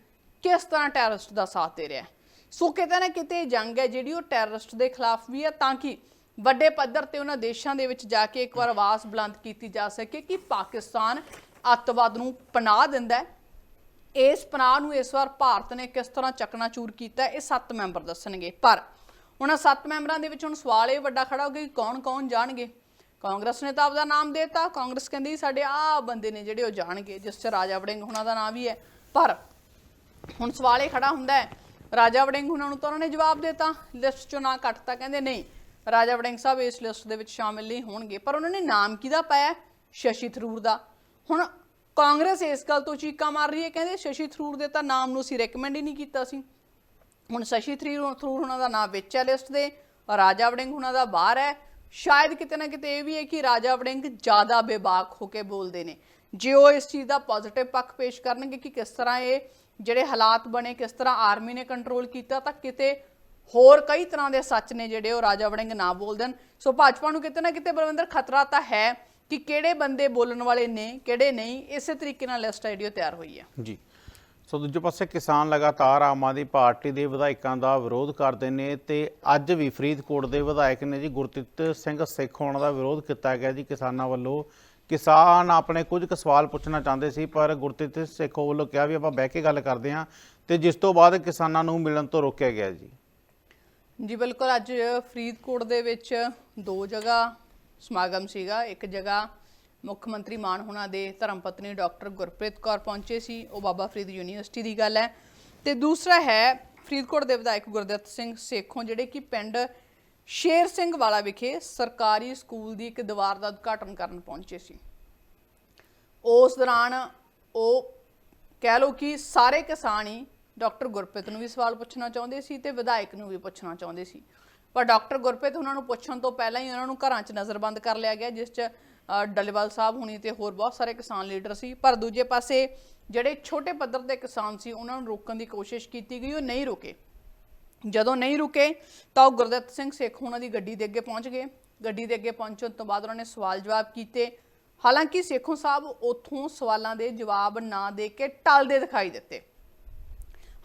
ਕਿਸ ਤਰ੍ਹਾਂ ਟੈਰਰਿਸਟ ਦਾ ਸਾਥ ਦੇ ਰਿਹਾ ਹੈ। ਸੋ ਕਿਤੇ ਨਾ ਕਿਤੇ ਜੰਗ ਹੈ ਜਿਹੜੀ ਉਹ ਟੈਰਰਿਸਟ ਦੇ ਖਿਲਾਫ ਵੀ ਹੈ, ਤਾਂ ਕਿ ਵੱਡੇ ਪੱਧਰ ਤੇ ਉਹਨਾਂ ਦੇਸ਼ਾਂ ਦੇ ਵਿੱਚ ਜਾ ਕੇ ਇੱਕ ਵਾਰ ਆਵਾਜ਼ ਬੁਲੰਦ ਕੀਤੀ ਜਾ ਸਕੇ ਕਿ ਪਾਕਿਸਤਾਨ ਅੱਤਵਾਦ ਨੂੰ ਪਨਾਹ ਦਿੰਦਾ ਹੈ। ਇਸ ਪਨਾਹ ਨੂੰ ਇਸ ਵਾਰ ਭਾਰਤ ਨੇ ਕਿਸ ਤਰ੍ਹਾਂ ਚਕਨਾਚੂਰ ਕੀਤਾ ਇਹ ਸੱਤ ਮੈਂਬਰ ਦੱਸਣਗੇ। ਪਰ ਉਹਨਾਂ ਸੱਤ ਮੈਂਬਰਾਂ ਦੇ ਵਿੱਚ ਹੁਣ ਸਵਾਲ ਇਹ ਵੱਡਾ ਖੜਾ ਹੋ ਗਿਆ ਕਿ ਕੌਣ-ਕੌਣ ਜਾਣਗੇ? ਕਾਂਗਰਸ ਨੇ ਤਾਂ ਆਪਦਾ ਨਾਮ ਦੇਤਾ। ਕਾਂਗਰਸ ਕਹਿੰਦੀ ਸਾਡੇ ਆਹ ਬੰਦੇ ਨੇ ਜਿਹੜੇ ਉਹ ਜਾਣਗੇ, ਜਿਸ 'ਚ ਰਾਜਾ ਵੜਿੰਗ ਉਹਨਾਂ ਦਾ ਨਾਮ ਵੀ ਹੈ। ਪਰ ਹੁਣ ਸਵਾਲ ਇਹ ਖੜਾ ਹੁੰਦਾ ਹੈ, ਰਾਜਾ ਵੜਿੰਗ ਉਹਨਾਂ ਨੂੰ ਤਾਂ ਉਹਨਾਂ ਨੇ ਜਵਾਬ ਦੇਤਾ। ਲਿਸਟ ਚੋਂ ਨਾਂ ਕੱਟਤਾ ਕਹਿੰਦੇ ਨਹੀਂ। ਰਾਜਾ ਵੜਿੰਗ ਸਾਹਿਬ ਇਸ ਲਿਸਟ ਦੇ ਵਿੱਚ ਸ਼ਾਮਿਲ ਨਹੀਂ ਹੋਣਗੇ, ਪਰ ਉਹਨਾਂ ਨੇ ਨਾਮ ਕਿਹਦਾ ਪਾਇਆ? ਸ਼ਸ਼ੀ ਥਰੂਰ ਦਾ। ਹੁਣ ਕਾਂਗਰਸ ਇਸ ਗੱਲ ਤੋਂ ਚੀਕਾਂ ਮਾਰ ਰਹੀ ਹੈ, ਕਹਿੰਦੇ ਸ਼ਸ਼ੀ ਥਰੂਰ ਦੇ ਤਾਂ ਨਾਮ ਨੂੰ ਅਸੀਂ ਰეკਮੈਂਡ ਹੀ ਨਹੀਂ ਕੀਤਾ ਸੀ। ਹੁਣ ਸ਼ਸ਼ੀ ਥਰੂਰ ਥਰੂਰ ਉਹਨਾਂ ਦਾ ਨਾਮ ਵਿੱਚ ਹੈ ਲਿਸਟ ਦੇ, ਰਾਜਾ ਵੜਿੰਗ ਉਹਨਾਂ ਦਾ ਬਾਹਰ ਹੈ। ਸ਼ਾਇਦ ਕਿਤੇ ਨਾ ਕਿਤੇ ਇਹ ਵੀ ਹੈ ਕਿ ਰਾਜਾ ਵੜਿੰਗ ਜ਼ਿਆਦਾ ਬੇਬਾਕ ਹੋ ਕੇ ਬੋਲਦੇ ਨੇ। ਜੇ ਉਹ ਇਸ ਚੀਜ਼ ਦਾ ਪੋਜ਼ਿਟਿਵ ਪੱਖ ਪੇਸ਼ ਕਰਨਗੇ ਕਿ ਕਿਸ ਤਰ੍ਹਾਂ ਇਹ ਜਿਹੜੇ ਹਾਲਾਤ ਬਣੇ, ਕਿਸ ਤਰ੍ਹਾਂ ਆਰਮੀ ਨੇ ਕੰਟਰੋਲ ਕੀਤਾ, ਤਾਂ ਕਿਤੇ ਹੋਰ ਕਈ ਤਰ੍ਹਾਂ ਦੇ ਸੱਚ ਨੇ ਜਿਹੜੇ ਉਹ ਰਾਜਾ ਵੜਿੰਗ ਨਾ ਬੋਲਦੇ ਹਨ। ਸੋ ਭਾਜਪਾ ਨੂੰ ਕਿਤੇ ਨਾ ਕਿਤੇ ਬਲਵਿੰਦਰ, ਖਤਰਾ ਤਾਂ ਹੈ ਕਿ ਕਿਹੜੇ ਬੰਦੇ ਬੋਲਣ ਵਾਲੇ ਨੇ, ਕਿਹੜੇ ਨਹੀਂ, ਇਸੇ ਤਰੀਕੇ ਨਾਲ ਲਿਸਟ ਆਈਡੀਓ ਤਿਆਰ ਹੋਈ ਹੈ। ਜੀ। ਸੋ ਦੂਜੇ ਪਾਸੇ ਕਿਸਾਨ ਲਗਾਤਾਰ ਆਮ ਆਦਮੀ ਪਾਰਟੀ ਦੇ ਵਿਧਾਇਕਾਂ ਦਾ ਵਿਰੋਧ ਕਰਦੇ ਨੇ ਤੇ ਅੱਜ ਵੀ ਫਰੀਦਕੋਟ ਦੇ ਵਿਧਾਇਕ ਨੇ ਜੀ ਗੁਰਤਿੱਤ ਸਿੰਘ ਸਿੱਖ ਹੋਣ ਦਾ ਵਿਰੋਧ ਕੀਤਾ ਗਿਆ ਜੀ ਕਿਸਾਨਾਂ ਵੱਲੋਂ। ਕਿਸਾਨ ਆਪਣੇ ਕੁਝ ਕੁ ਸਵਾਲ ਪੁੱਛਣਾ ਚਾਹੁੰਦੇ ਸੀ, ਪਰ ਗੁਰਤਿੱਤ ਸਿੱਖ ਵੱਲੋਂ ਕਿਹਾ ਵੀ ਆਪਾਂ ਬਹਿ ਕੇ ਗੱਲ ਕਰਦੇ ਹਾਂ ਤੇ ਜਿਸ ਤੋਂ ਬਾਅਦ ਕਿਸਾਨਾਂ ਨੂੰ ਮਿਲਣ ਤੋਂ ਰੋਕਿਆ ਗਿਆ ਜੀ। ਜੀ ਬਿਲਕੁਲ, ਅੱਜ ਫਰੀਦਕੋਟ ਦੇ ਵਿੱਚ ਦੋ ਜਗ੍ਹਾ ਸਮਾਗਮ ਸੀਗਾ। ਇੱਕ ਜਗ੍ਹਾ ਮੁੱਖ ਮੰਤਰੀ ਮਾਨ ਹੁਣਾਂ ਦੇ ਧਰਮ ਪਤਨੀ ਡਾਕਟਰ ਗੁਰਪ੍ਰੀਤ ਕੌਰ ਪਹੁੰਚੇ ਸੀ, ਉਹ ਬਾਬਾ ਫਰੀਦ ਯੂਨੀਵਰਸਿਟੀ ਦੀ ਗੱਲ ਹੈ। ਤੇ ਦੂਸਰਾ ਹੈ ਫਰੀਦਕੋਟ ਦੇ ਵਿਧਾਇਕ ਗੁਰਦਿੱਤ ਸਿੰਘ ਸੇਖੋਂ, ਜਿਹੜੇ ਕਿ ਪਿੰਡ ਸ਼ੇਰ ਸਿੰਘ ਵਾਲਾ ਵਿਖੇ ਸਰਕਾਰੀ ਸਕੂਲ ਦੀ ਇੱਕ ਦੀਵਾਰ ਦਾ ਉਦਘਾਟਨ ਕਰਨ ਪਹੁੰਚੇ ਸੀ। ਉਸ ਦੌਰਾਨ ਉਹ ਕਹਿ ਲਓ ਕਿ ਸਾਰੇ ਕਿਸਾਨ ਹੀ ਡਾਕਟਰ ਗੁਰਪ੍ਰੀਤ ਨੂੰ ਵੀ ਸਵਾਲ ਪੁੱਛਣਾ ਚਾਹੁੰਦੇ ਸੀ ਤੇ ਵਿਧਾਇਕ ਨੂੰ ਵੀ ਪੁੱਛਣਾ ਚਾਹੁੰਦੇ ਸੀ। ਪਰ ਡਾਕਟਰ ਗੁਰਪ੍ਰੀਤ ਉਹਨਾਂ ਨੂੰ ਪੁੱਛਣ ਤੋਂ ਪਹਿਲਾਂ ਹੀ ਉਹਨਾਂ ਨੂੰ ਘਰਾਂ 'ਚ ਨਜ਼ਰਬੰਦ ਕਰ ਲਿਆ ਗਿਆ, ਜਿਸ 'ਚ ਡੱਲੇਵਾਲ ਸਾਹਿਬ ਹੁਣੀ ਤੇ ਹੋਰ ਬਹੁਤ ਸਾਰੇ ਕਿਸਾਨ ਲੀਡਰ ਸੀ। ਪਰ ਦੂਜੇ ਪਾਸੇ ਜਿਹੜੇ ਛੋਟੇ ਪੱਧਰ ਦੇ ਕਿਸਾਨ ਸੀ, ਉਹਨਾਂ ਨੂੰ ਰੋਕਣ ਦੀ ਕੋਸ਼ਿਸ਼ ਕੀਤੀ ਗਈ, ਉਹ ਨਹੀਂ ਰੁਕੇ। ਜਦੋਂ ਨਹੀਂ ਰੁਕੇ, ਤਾਂ ਉਹ ਗੁਰਦਿੱਤ ਸਿੰਘ ਸੇਖ ਉਹਨਾਂ ਦੀ ਗੱਡੀ ਦੇ ਅੱਗੇ ਪਹੁੰਚ ਗਏ। ਗੱਡੀ ਦੇ ਅੱਗੇ ਪਹੁੰਚਣ ਤੋਂ ਬਾਅਦ ਉਹਨਾਂ ਨੇ ਸਵਾਲ ਜਵਾਬ ਕੀਤੇ। ਹਾਲਾਂਕਿ ਸੇਖੋਂ ਸਾਹਿਬ ਉਥੋਂ ਸਵਾਲਾਂ ਦੇ ਜਵਾਬ ਨਾ ਦੇ ਕੇ ਟਲਦੇ ਦਿਖਾਈ ਦਿੱਤੇ।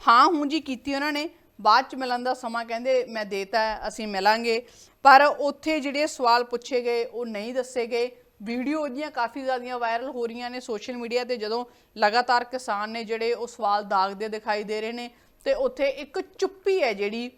ਹਾਂ ਹੂੰ ਜੀ ਕੀਤੀ ਉਹਨਾਂ ਨੇ ਬਾਅਦ ਚ ਮਿਲਣ ਦਾ ਸਮਾਂ ਕਹਿੰਦੇ ਮੈਂ ਦੇਤਾ ਹੈ, ਅਸੀਂ ਮਿਲਾਂਗੇ। ਪਰ ਉੱਥੇ ਜਿਹੜੇ ਸਵਾਲ ਪੁੱਛੇ ਗਏ ਉਹ ਨਹੀਂ ਦੱਸੇ ਗਏ। ਵੀਡੀਓ ਉਹਦੀਆਂ ਕਾਫੀ ਜ਼ਿਆਦੀਆਂ ਵਾਇਰਲ ਹੋ ਰਹੀਆਂ ਨੇ ਸੋਸ਼ਲ ਮੀਡੀਆ ਤੇ ਜਦੋਂ ਲਗਾਤਾਰ ਕਿਸਾਨ ਨੇ ਜਿਹੜੇ ਉਹ ਸਵਾਲ ਦਾਗਦੇ ਦਿਖਾਈ ਦੇ ਰਹੇ ਨੇ ਤੇ ਉੱਥੇ ਇੱਕ ਚੁੱਪੀ ਹੈ ਜਿਹੜੀ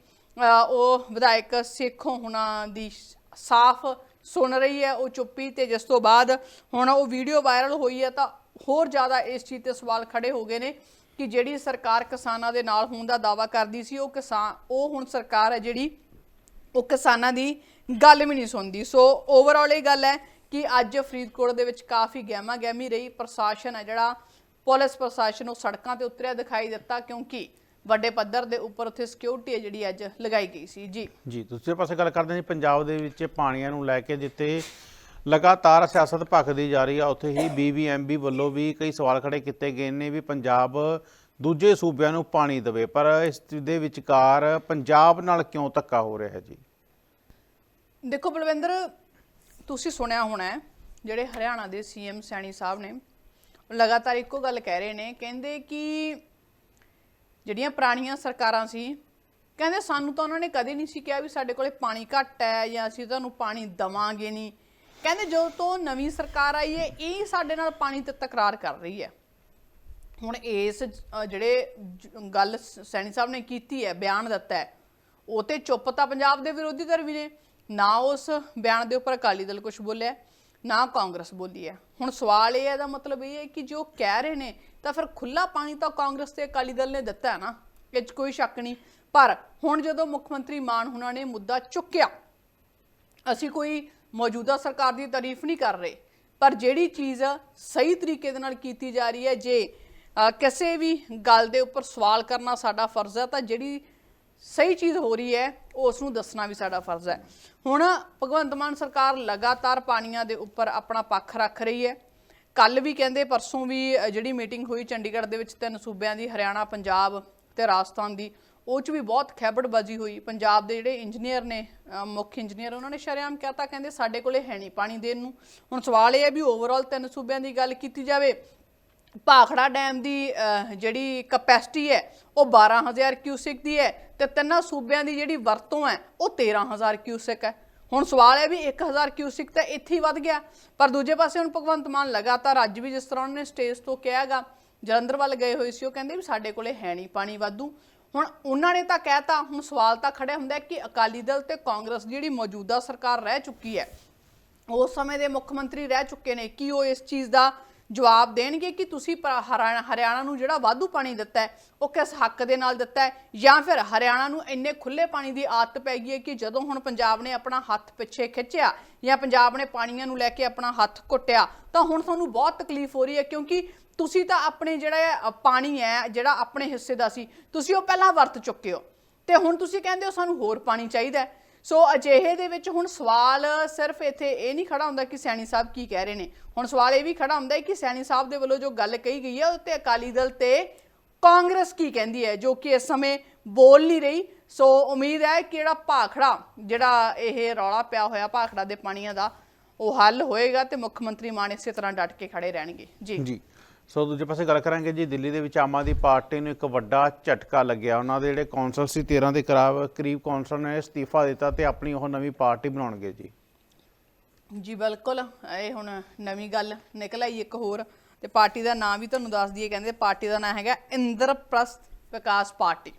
ਉਹ ਵਿਧਾਇਕ ਸੇਖੋਂ ਹੁਣਾਂ ਦੀ ਸਾਫ਼ ਸੁਣ ਰਹੀ ਹੈ ਉਹ ਚੁੱਪੀ ਤੇ ਜਿਸ ਤੋਂ ਬਾਅਦ ਹੁਣ ਉਹ ਵੀਡੀਓ ਵਾਇਰਲ ਹੋਈ ਹੈ ਤਾਂ ਹੋਰ ਜ਼ਿਆਦਾ ਇਸ ਚੀਜ਼ ਤੇ ਸਵਾਲ ਖੜੇ ਹੋ ਗਏ ਨੇ। ਕਿ ਜਿਹੜੀ ਸਰਕਾਰ ਕਿਸਾਨਾਂ ਦੇ ਨਾਲ ਹੋਣ ਦਾ ਦਾਵਾ ਕਰਦੀ ਸੀ, ਉਹ ਕਿਸਾਨ, ਉਹ ਹੁਣ ਸਰਕਾਰ ਹੈ ਜਿਹੜੀ, ਉਹ ਕਿਸਾਨਾਂ ਦੀ ਗੱਲ ਵੀ ਨਹੀਂ ਸੁਣਦੀ। ਸੋ ਓਵਰਆਲ ਇਹ ਗੱਲ ਹੈ ਕਿ ਅੱਜ ਫਰੀਦਕੋਟ ਦੇ ਵਿੱਚ ਕਾਫੀ ਗਹਿਮਾ ਗਹਿਮੀ ਰਹੀ। ਪ੍ਰਸ਼ਾਸਨ ਹੈ ਜਿਹੜਾ, ਪੁਲਿਸ ਪ੍ਰਸ਼ਾਸਨ ਉਹ ਸੜਕਾਂ ਤੇ ਉਤਰਿਆ ਦਿਖਾਈ ਦਿੱਤਾ ਕਿਉਂਕਿ ਵੱਡੇ ਪੱਧਰ ਦੇ ਉੱਪਰ ਉੱਥੇ ਸਿਕਿਉਰਿਟੀ ਹੈ ਜਿਹੜੀ ਅੱਜ ਲਗਾਈ ਗਈ ਸੀ। ਜੀ। ਜੀ, ਦੂਸਰੇ ਪਾਸੇ ਗੱਲ ਕਰਦੇ ਹਾਂ ਜੀ, ਪੰਜਾਬ ਦੇ ਵਿੱਚ ਪਾਣੀਆਂ ਨੂੰ ਲੈ ਕੇ ਜਿੱਥੇ ਲਗਾਤਾਰ ਸਿਆਸਤ ਭਖਦੀ ਜਾ ਰਹੀ ਆ। ਉੱਥੇ ਹੀ ਬੀਬੀਐਮਬੀ ਵੱਲੋਂ ਵੀ ਕਈ ਸਵਾਲ ਖੜੇ ਕੀਤੇ ਗਏ ਨੇ ਵੀ ਪੰਜਾਬ ਦੂਜੇ ਸੂਬਿਆਂ ਨੂੰ ਪਾਣੀ ਦੇਵੇ, ਪਰ ਇਸ ਦੇ ਵਿਚਕਾਰ ਪੰਜਾਬ ਨਾਲ ਕਿਉਂ ਧੱਕਾ ਹੋ ਰਿਹਾ ਹੈ ਜੀ? ਦੇਖੋ ਬਲਵਿੰਦਰ, ਤੁਸੀਂ ਸੁਣਿਆ ਹੋਣਾ ਜਿਹੜੇ ਹਰਿਆਣਾ ਦੇ ਸੀਐਮ ਸੈਣੀ ਸਾਹਿਬ ਨੇ, ਉਹ ਲਗਾਤਾਰ ਇੱਕੋ ਗੱਲ ਕਹਿ ਰਹੇ ਨੇ, ਕਹਿੰਦੇ ਕਿ ਜਿਹੜੀਆਂ ਪੁਰਾਣੀਆਂ ਸਰਕਾਰਾਂ ਸੀ, ਕਹਿੰਦੇ ਸਾਨੂੰ ਤਾਂ ਉਹਨਾਂ ਨੇ ਕਦੇ ਨਹੀਂ ਸੀ ਕਿਹਾ ਵੀ ਸਾਡੇ ਕੋਲੇ ਪਾਣੀ ਘੱਟ ਹੈ ਜਾਂ ਅਸੀਂ ਤੁਹਾਨੂੰ ਪਾਣੀ ਦਵਾਂਗੇ ਨਹੀਂ। ਕਹਿੰਦੇ ਜਦੋਂ ਤੋਂ ਨਵੀਂ ਸਰਕਾਰ ਆਈ ਹੈ, ਇਹ ਸਾਡੇ ਨਾਲ ਪਾਣੀ ਤੇ ਤਕਰਾਰ ਕਰ ਰਹੀ ਹੈ। ਹੁਣ ਇਸ ਜਿਹੜੇ ਗੱਲ ਸ- ਸੈਣੀ ਸਾਹਿਬ ਨੇ ਕੀਤੀ ਹੈ, ਬਿਆਨ ਦਿੱਤਾ ਹੈ, ਉਹ ਤੇ ਚੁੱਪ ਤਾਂ ਪੰਜਾਬ ਦੇ ਵਿਰੋਧੀ ਧਿਰ ਵੀ ਨੇ, ਨਾ ਉਸ ਬਿਆਨ ਦੇ ਉੱਪਰ ਅਕਾਲੀ ਦਲ ਕੁਝ ਬੋਲਿਆ, ਨਾ ਕਾਂਗਰਸ ਬੋਲੀ ਹੈ। ਹੁਣ ਸਵਾਲ ਇਹ ਹੈ ਦਾ ਮਤਲਬ ਇਹ ਹੈ ਕਿ ਜੋ ਕਹਿ ਰਹੇ ਨੇ, ਤਾਂ ਫਿਰ ਖੁੱਲਾ ਪਾਣੀ ਤਾਂ ਕਾਂਗਰਸ ਤੇ ਅਕਾਲੀ ਦਲ ਨੇ ਦਿੱਤਾ ਹੈ ਨਾ, ਇਹ 'ਚ ਕੋਈ ਸ਼ੱਕ ਨਹੀਂ। ਪਰ ਹੁਣ ਜਦੋਂ ਮੁੱਖ ਮੰਤਰੀ ਮਾਨ ਹੁਣਾਂ ਨੇ ਮੁੱਦਾ ਚੁੱਕਿਆ, ਅਸੀਂ ਕੋਈ ਮੌਜੂਦਾ ਸਰਕਾਰ ਦੀ ਤਾਰੀਫ ਨਹੀਂ ਕਰ ਰਹੇ। ਪਰ ਜਿਹੜੀ ਚੀਜ਼ ਸਹੀ ਤਰੀਕੇ ਦੇ ਨਾਲ ਕੀਤੀ ਜਾ ਰਹੀ ਹੈ, ਜੇ ਕਿਸੇ ਵੀ ਗੱਲ ਦੇ ਉੱਪਰ ਸਵਾਲ ਕਰਨਾ ਸਾਡਾ ਫਰਜ਼ ਹੈ, ਤਾਂ ਜਿਹੜੀ ਸਹੀ ਚੀਜ਼ ਹੋ ਰਹੀ ਹੈ ਉਸ ਨੂੰ ਦੱਸਣਾ ਵੀ ਸਾਡਾ ਫਰਜ਼ ਹੈ। ਹੁਣ ਭਗਵੰਤ ਮਾਨ ਸਰਕਾਰ ਲਗਾਤਾਰ ਪਾਣੀਆਂ ਦੇ ਉੱਪਰ ਆਪਣਾ ਪੱਖ ਰੱਖ ਰਹੀ ਹੈ। ਕੱਲ ਵੀ ਕਹਿੰਦੇ, ਪਰਸੋਂ ਵੀ ਜਿਹੜੀ ਮੀਟਿੰਗ ਹੋਈ ਚੰਡੀਗੜ੍ਹ ਦੇ ਵਿੱਚ ਤਿੰਨ ਸੂਬਿਆਂ ਦੀ, ਹਰਿਆਣਾ, ਪੰਜਾਬ ਤੇ ਰਾਜਸਥਾਨ ਦੀ ਉਹ ਚ ਵੀ ਬਹੁਤ ਖੈਬੜਬਾਜ਼ੀ ਹੋਈ। ਪੰਜਾਬ ਦੇ ਜਿਹੜੇ ਇੰਜੀਨੀਅਰ ਨੇ ਮੁੱਖ ਇੰਜੀਨੀਅਰ, ਉਹਨਾਂ ਨੇ ਸ਼ਰੇਆਮ ਕਹਤਾ ਕਹਿੰਦੇ ਸਾਡੇ ਕੋਲੇ ਹੈ ਨਹੀਂ ਪਾਣੀ ਦੇਣ ਨੂੰ। ਹੁਣ ਸਵਾਲ ਇਹ ਹੈ ਵੀ ਓਵਰਆਲ ਤਿੰਨ ਸੂਬਿਆਂ ਦੀ ਗੱਲ ਕੀਤੀ ਜਾਵੇ, ਭਾਖੜਾ ਡੈਮ ਦੀ ਜਿਹੜੀ ਕਪੈਸਿਟੀ ਹੈ, ਉਹ 12000 ਕਿਊਸਿਕ ਦੀ ਹੈ ਤੇ ਤਿੰਨਾਂ ਸੂਬਿਆਂ ਦੀ ਜਿਹੜੀ ਵਰਤੋਂ ਹੈ, ਉਹ 13000 ਕਿਊਸਿਕ ਹੈ। ਹੁਣ ਸਵਾਲ ਹੈ ਵੀ 1000 ਕਿਊਸਿਕ ਤਾਂ ਇੱਥੇ ਹੀ ਵੱਧ ਗਿਆ। ਪਰ ਦੂਜੇ ਪਾਸੇ ਹੁਣ ਭਗਵੰਤ ਮਾਨ ਲਗਾਤਾਰ ਅੱਜ ਵੀ ਜਿਸ ਤਰ੍ਹਾਂ ਉਹਨੇ ਸਟੇਜ ਤੋਂ ਕਿਹਾਗਾ ਜਲੰਧਰ ਵੱਲ ਗਏ ਹੋਏ ਸੀ, ਉਹ ਕਹਿੰਦੇ ਵੀ ਸਾਡੇ ਕੋਲੇ ਹੈ ਨਹੀਂ ਪਾਣੀ ਵਾਧੂ। ਹੁਣ ਉਹਨਾਂ ਨੇ ਤਾਂ ਕਹਿਤਾ ਹੁਣ ਸਵਾਲ ਤਾਂ ਖੜੇ ਹੁੰਦਾ ਕਿ ਅਕਾਲੀ ਦਲ ਤੇ ਕਾਂਗਰਸ ਜਿਹੜੀ ਮੌਜੂਦਾ ਸਰਕਾਰ ਰਹਿ ਚੁੱਕੀ ਹੈ, ਉਸ ਸਮੇਂ ਦੇ ਮੁੱਖ ਮੰਤਰੀ ਰਹਿ ਚੁੱਕੇ ਨੇ, ਕੀ ਉਹ ਇਸ ਚੀਜ਼ ਦਾ ਜਵਾਬ ਦੇਣਗੇ ਕਿ ਤੁਸੀਂ ਹਰਿਆਣਾ ਹਰਿਆਣਾ ਨੂੰ ਜਿਹੜਾ ਵਾਧੂ ਪਾਣੀ ਦਿੱਤਾ ਹੈ, ਉਹ ਕਿਸ ਹੱਕ ਦੇ ਨਾਲ ਦਿੱਤਾ ਹੈ, ਜਾਂ ਫਿਰ ਹਰਿਆਣਾ ਨੂੰ ਇੰਨੇ ਖੁੱਲੇ ਪਾਣੀ ਦੀ ਆਦਤ ਪੈ ਗਈ ਹੈ ਕਿ ਜਦੋਂ ਹੁਣ ਪੰਜਾਬ ਨੇ ਆਪਣਾ ਹੱਥ ਪਿੱਛੇ ਖਿੱਚਿਆ ਜਾਂ ਪੰਜਾਬ ਨੇ ਪਾਣੀਆਂ ਨੂੰ ਲੈ ਕੇ ਆਪਣਾ ਹੱਥ ਘੁੱਟਿਆ, ਤਾਂ ਹੁਣ ਤੁਹਾਨੂੰ ਬਹੁਤ ਤਕਲੀਫ ਹੋ ਰਹੀ ਹੈ ਕਿਉਂਕਿ ਤੁਸੀਂ ਤਾਂ ਆਪਣੇ ਜਿਹੜਾ ਪਾਣੀ ਹੈ, ਜਿਹੜਾ ਆਪਣੇ ਹਿੱਸੇ ਦਾ ਸੀ, ਤੁਸੀਂ ਉਹ ਪਹਿਲਾਂ ਵਰਤ ਚੁੱਕੇ ਹੋ। ਤੇ ਹੁਣ ਤੁਸੀਂ ਕਹਿੰਦੇ ਹੋ ਸਾਨੂੰ ਹੋਰ ਪਾਣੀ ਚਾਹੀਦਾ ਸੋ ਅਜਿਹੇ ਦੇ ਵਿੱਚ ਹੁਣ ਸਵਾਲ ਸਿਰਫ ਇੱਥੇ ਇਹ ਨਹੀਂ ਖੜਾ ਹੁੰਦਾ ਕਿ ਸੈਣੀ ਸਾਹਿਬ ਕੀ ਕਹਿ ਰਹੇ ਨੇ। ਹੁਣ ਸਵਾਲ ਇਹ ਵੀ ਖੜਾ ਹੁੰਦਾ ਹੈ ਕਿ ਸੈਣੀ ਸਾਹਿਬ ਦੇ ਵੱਲੋਂ ਜੋ ਗੱਲ ਕਹੀ ਗਈ ਹੈ, ਉਹ ਤੇ ਅਕਾਲੀ ਦਲ ਤੇ ਕਾਂਗਰਸ ਕੀ ਕਹਿੰਦੀ ਹੈ, ਜੋ ਕਿ ਇਸ ਸਮੇਂ ਬੋਲ ਨਹੀਂ ਰਹੀ। ਸੋ ਉਮੀਦ ਹੈ ਕਿ ਜਿਹੜਾ ਭਾਖੜਾ, ਜਿਹੜਾ ਇਹ ਰੌਲਾ ਪਿਆ ਹੋਇਆ ਭਾਖੜਾ ਦੇ ਪਾਣੀਆਂ ਦਾ, ਉਹ ਹੱਲ ਹੋਏਗਾ ਤੇ ਮੁੱਖ ਮੰਤਰੀ ਮਾਨ ਇਸੇ ਤਰ੍ਹਾਂ ਡਟ ਕੇ ਖੜੇ ਰਹਿਣਗੇ। ਜੀ। ਜੀ। ਸੋ ਦੂਜੇ ਪਾਸੇ ਗੱਲ ਕਰਾਂਗੇ ਜੀ, ਦਿੱਲੀ ਦੇ ਵਿੱਚ ਆਮ ਆਦਮੀ ਪਾਰਟੀ ਨੂੰ ਇੱਕ ਵੱਡਾ ਝਟਕਾ ਲੱਗਿਆ। ਉਹਨਾਂ ਦੇ ਜਿਹੜੇ ਕੌਂਸਲ ਸੀ 13 ਦੇ ਕਰਾਬ, ਕਰੀਬ ਕੌਂਸਲ ਨੇ ਅਸਤੀਫਾ ਦਿੱਤਾ ਤੇ ਆਪਣੀ ਉਹ ਨਵੀਂ ਪਾਰਟੀ ਬਣਾਉਣਗੇ ਜੀ। ਜੀ, ਬਿਲਕੁਲ। ਇਹ ਹੁਣ ਨਵੀਂ ਗੱਲ ਨਿਕਲ ਆਈ ਇੱਕ ਹੋਰ ਤੇ ਪਾਰਟੀ ਦਾ ਨਾਮ ਵੀ ਤੁਹਾਨੂੰ ਦੱਸ ਦਈਏ, ਕਹਿੰਦੇ ਪਾਰਟੀ ਦਾ ਨਾਮ ਹੈਗਾ ਇੰਦਰਪ੍ਰਸਤ ਵਿਕਾਸ ਪਾਰਟੀ।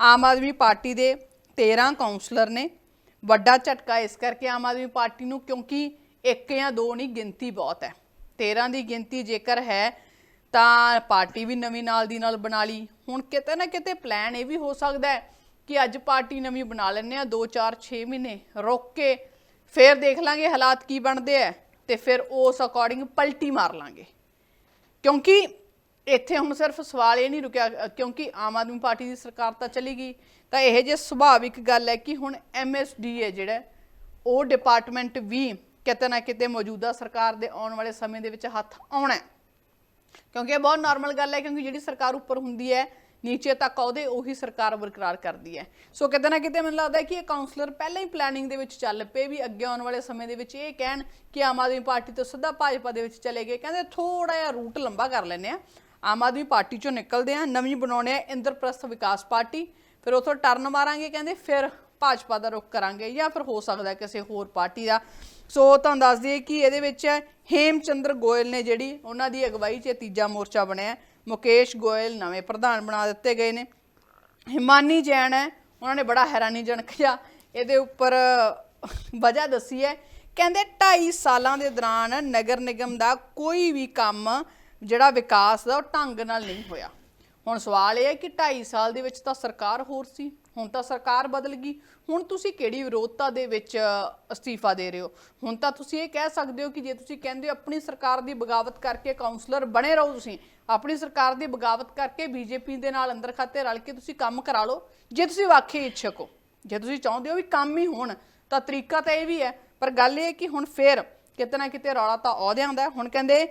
ਆਮ ਆਦਮੀ ਪਾਰਟੀ ਦੇ 13 ਕੌਂਸਲਰ ਨੇ। ਵੱਡਾ ਝਟਕਾ ਇਸ ਕਰਕੇ ਆਮ ਆਦਮੀ ਪਾਰਟੀ ਨੂੰ ਕਿਉਂਕਿ ਇੱਕ ਜਾਂ ਦੋ ਨਹੀਂ, ਗਿਣਤੀ ਬਹੁਤ ਹੈ। 13 ਦੀ ਗਿਣਤੀ ਜੇਕਰ ਹੈ, ਤਾਂ ਪਾਰਟੀ ਵੀ ਨਵੀਂ ਨਾਲ ਦੀ ਨਾਲ ਬਣਾ ਲਈ। ਹੁਣ ਕਿਤੇ ਨਾ ਕਿਤੇ ਪਲਾਨ ਇਹ ਵੀ ਹੋ ਸਕਦਾ ਹੈ ਕਿ ਅੱਜ ਪਾਰਟੀ ਨਵੀਂ ਬਣਾ ਲੈਂਦੇ ਆ 2 4 6 ਮਹੀਨੇ ਰੁਕ ਕੇ ਫਿਰ ਦੇਖ ਲਾਂਗੇ ਹਾਲਾਤ ਕੀ ਬਣਦੇ ਆ ਤੇ ਫਿਰ ਉਸ ਅਕੋਰਡਿੰਗ ਪਲਟੀ ਮਾਰ ਲਾਂਗੇ। ਕਿਉਂਕਿ ਇੱਥੇ ਹੁਣ ਸਿਰਫ ਸਵਾਲ ਇਹ ਨਹੀਂ ਰੁਕਿਆ ਕਿਉਂਕਿ ਆਮ ਆਦਮੀ ਪਾਰਟੀ ਦੀ ਸਰਕਾਰ ਤਾਂ ਚਲੀ ਗਈ। ਤਾਂ ਇਹ ਜੇ ਸੁਭਾਵਿਕ ਗੱਲ ਹੈ ਕਿ ਹੁਣ ਐਮਐਸਡੀ ਹੈ ਜਿਹੜਾ, ਉਹ ਡਿਪਾਰਟਮੈਂਟ ਵੀ ਕਿਤੇ ਨਾ ਕਿਤੇ ਮੌਜੂਦਾ ਸਰਕਾਰ ਦੇ ਆਉਣ ਵਾਲੇ ਸਮੇਂ ਦੇ ਵਿੱਚ ਹੱਥ ਆਉਣਾ ਕਿਉਂਕਿ ਇਹ ਬਹੁਤ ਨਾਰਮਲ ਗੱਲ ਹੈ, ਕਿਉਂਕਿ ਜਿਹੜੀ ਸਰਕਾਰ ਉੱਪਰ ਹੁੰਦੀ ਹੈ, ਨੀਚੇ ਤੱਕ ਉਹਦੇ ਉਹੀ ਸਰਕਾਰ ਬਰਕਰਾਰ ਕਰਦੀ ਹੈ। ਸੋ ਕਿਤੇ ਨਾ ਕਿਤੇ ਮੈਨੂੰ ਲੱਗਦਾ ਕਿ ਇਹ ਕਾਉਂਸਲਰ ਪਹਿਲਾਂ ਹੀ ਪਲੈਨਿੰਗ ਦੇ ਵਿੱਚ ਚੱਲ ਪਏ ਵੀ ਅੱਗੇ ਆਉਣ ਵਾਲੇ ਸਮੇਂ ਦੇ ਵਿੱਚ ਇਹ ਕਹਿਣ ਕਿ ਆਮ ਆਦਮੀ ਪਾਰਟੀ ਤੋਂ ਸਿੱਧਾ ਭਾਜਪਾ ਦੇ ਵਿੱਚ ਚਲੇ ਗਏ। ਕਹਿੰਦੇ ਥੋੜਾ ਜਿਹਾ ਰੂਟ ਲੰਬਾ ਕਰ ਲੈਨੇ ਆ ਆਮ ਆਦਮੀ ਪਾਰਟੀ ਚੋਂ ਨਿਕਲਦੇ ਆ ਨਵੀਂ ਬਣਾਉਣੇ ਆ ਇੰਦਰਪ੍ਰਸਥ ਵਿਕਾਸ ਪਾਰਟੀ। ਫਿਰ ਉਥੋਂ ਟਰਨ ਮਾਰਾਂਗੇ, ਕਹਿੰਦੇ ਫਿਰ ਭਾਜਪਾ ਦਾ ਰੁਖ ਕਰਾਂਗੇ ਜਾਂ ਫਿਰ ਹੋ ਸਕਦਾ ਕਿਸੇ ਹੋਰ ਪਾਰਟੀ ਦਾ। ਸੋ ਤੁਹਾਨੂੰ ਦੱਸ ਦਈਏ ਕਿ ਇਹਦੇ ਵਿੱਚ ਹੇਮਚੰਦਰ ਗੋਇਲ ਨੇ ਜਿਹੜੀ ਉਹਨਾਂ ਦੀ ਅਗਵਾਈ 'ਚ ਇਹ ਤੀਜਾ ਮੋਰਚਾ ਬਣਿਆ ਮੁਕੇਸ਼ ਗੋਇਲ ਨਵੇਂ ਪ੍ਰਧਾਨ ਬਣਾ ਦਿੱਤੇ ਗਏ ਨੇ। ਹਿਮਾਨੀ ਜੈਨ ਹੈ, ਉਹਨਾਂ ਨੇ ਬੜਾ ਹੈਰਾਨੀਜਨਕ ਜਿਹਾ ਇਹਦੇ ਉੱਪਰ ਵਜ੍ਹਾ ਦੱਸੀ ਹੈ। ਕਹਿੰਦੇ 2.5 ਸਾਲਾਂ ਦੇ ਦੌਰਾਨ ਨਗਰ ਨਿਗਮ ਦਾ ਕੋਈ ਵੀ ਕੰਮ ਜਿਹੜਾ ਵਿਕਾਸ ਦਾ ਉਹ ਢੰਗ ਨਾਲ ਨਹੀਂ ਹੋਇਆ। ਹੁਣ ਸਵਾਲ ਇਹ ਹੈ ਕਿ 2.5 ਸਾਲ ਦੇ ਵਿੱਚ ਤਾਂ ਸਰਕਾਰ ਹੋਰ ਸੀ। ਹੁਣ ਤਾਂ ਸਰਕਾਰ ਬਦਲ ਗਈ। ਹੁਣ ਤੁਸੀਂ ਕਿਹੜੀ ਵਿਰੋਧਤਾ ਦੇ ਵਿੱਚ ਅਸਤੀਫਾ ਦੇ ਰਹੇ ਹੋ? ਹੁਣ ਤਾਂ ਤੁਸੀਂ ਇਹ ਕਹਿ ਸਕਦੇ ਹੋ ਕਿ ਜੇ ਤੁਸੀਂ ਕਹਿੰਦੇ ਹੋ ਆਪਣੀ ਸਰਕਾਰ ਦੀ ਬਗਾਵਤ ਕਰਕੇ ਕਾਉਂਸਲਰ ਬਣੇ ਰਹੋ ਤੁਸੀਂ, ਆਪਣੀ ਸਰਕਾਰ ਦੀ ਬਗਾਵਤ ਕਰਕੇ ਬੀਜੇਪੀ ਦੇ ਨਾਲ ਅੰਦਰ ਖਾਤੇ ਰਲ ਕੇ ਤੁਸੀਂ ਕੰਮ ਕਰਾ ਲਓ। ਜੇ ਤੁਸੀਂ ਵਾਕਈ ਇੱਛਕ ਹੋ, ਜੇ ਤੁਸੀਂ ਚਾਹੁੰਦੇ ਹੋ ਵੀ ਕੰਮ ਹੀ ਹੋਣ, ਤਾਂ ਤਰੀਕਾ ਤਾਂ ਇਹ ਵੀ ਹੈ। ਪਰ ਗੱਲ ਇਹ ਕਿ ਹੁਣ ਫੇਰ ਕਿਤੇ ਨਾ ਕਿਤੇ ਰੌਲਾ ਤਾਂ ਅਹੁਦਿਆਂ ਦਾ ਹੁਣ ਕਹਿੰਦੇ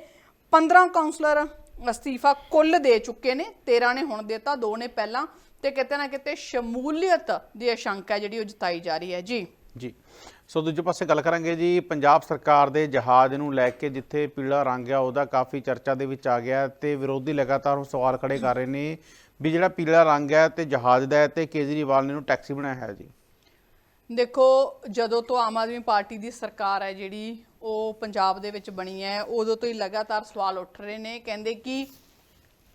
15 ਕਾਉਂਸਲਰ ਅਸਤੀਫਾ ਕੁੱਲ ਦੇ ਚੁੱਕੇ ਨੇ 13 ਨੇ ਹੁਣ ਦਿੱਤਾ, ਦੋ ਨੇ ਪਹਿਲਾਂ। ਤੇ ਕਿਤੇ ਨਾ ਕਿਤੇ ਸ਼ਮੂਲੀਅਤ ਦੀ ਆਸ਼ੰਕਾ ਜਿਹੜੀ ਉਹ ਜਤਾਈ ਜਾ ਰਹੀ ਹੈ। ਜੀ। ਜੀ। ਸੋ ਦੂਜੇ ਪਾਸੇ ਗੱਲ ਕਰਾਂਗੇ ਜੀ ਪੰਜਾਬ ਸਰਕਾਰ ਦੇ ਜਹਾਜ਼ ਨੂੰ ਲੈ ਕੇ ਜਿੱਥੇ ਪੀਲਾ ਰੰਗ ਆ ਉਹਦਾ ਕਾਫੀ ਚਰਚਾ ਦੇ ਵਿੱਚ ਆ ਗਿਆ ਤੇ ਵਿਰੋਧੀ ਲਗਾਤਾਰ ਉਹ ਸਵਾਲ ਖੜੇ ਕਰ ਰਹੇ ਨੇ ਵੀ ਜਿਹੜਾ ਪੀਲਾ ਰੰਗ ਹੈ ਤੇ ਜਹਾਜ਼ ਦਾ ਹੈ ਤੇ ਕੇਜਰੀਵਾਲ ਨੇ ਇਹਨੂੰ ਟੈਕਸੀ ਬਣਾਇਆ ਹੈ ਜੀ। ਦੇਖੋ ਜਦੋਂ ਤੋਂ ਆਮ ਆਦਮੀ ਪਾਰਟੀ ਦੀ ਸਰਕਾਰ ਹੈ ਜਿਹੜੀ ਉਹ ਪੰਜਾਬ ਦੇ ਵਿੱਚ ਬਣੀ ਹੈ ਉਦੋਂ ਤੋਂ ਹੀ ਲਗਾਤਾਰ ਸਵਾਲ ਉੱਠ ਰਹੇ ਨੇ। ਕਹਿੰਦੇ ਕਿ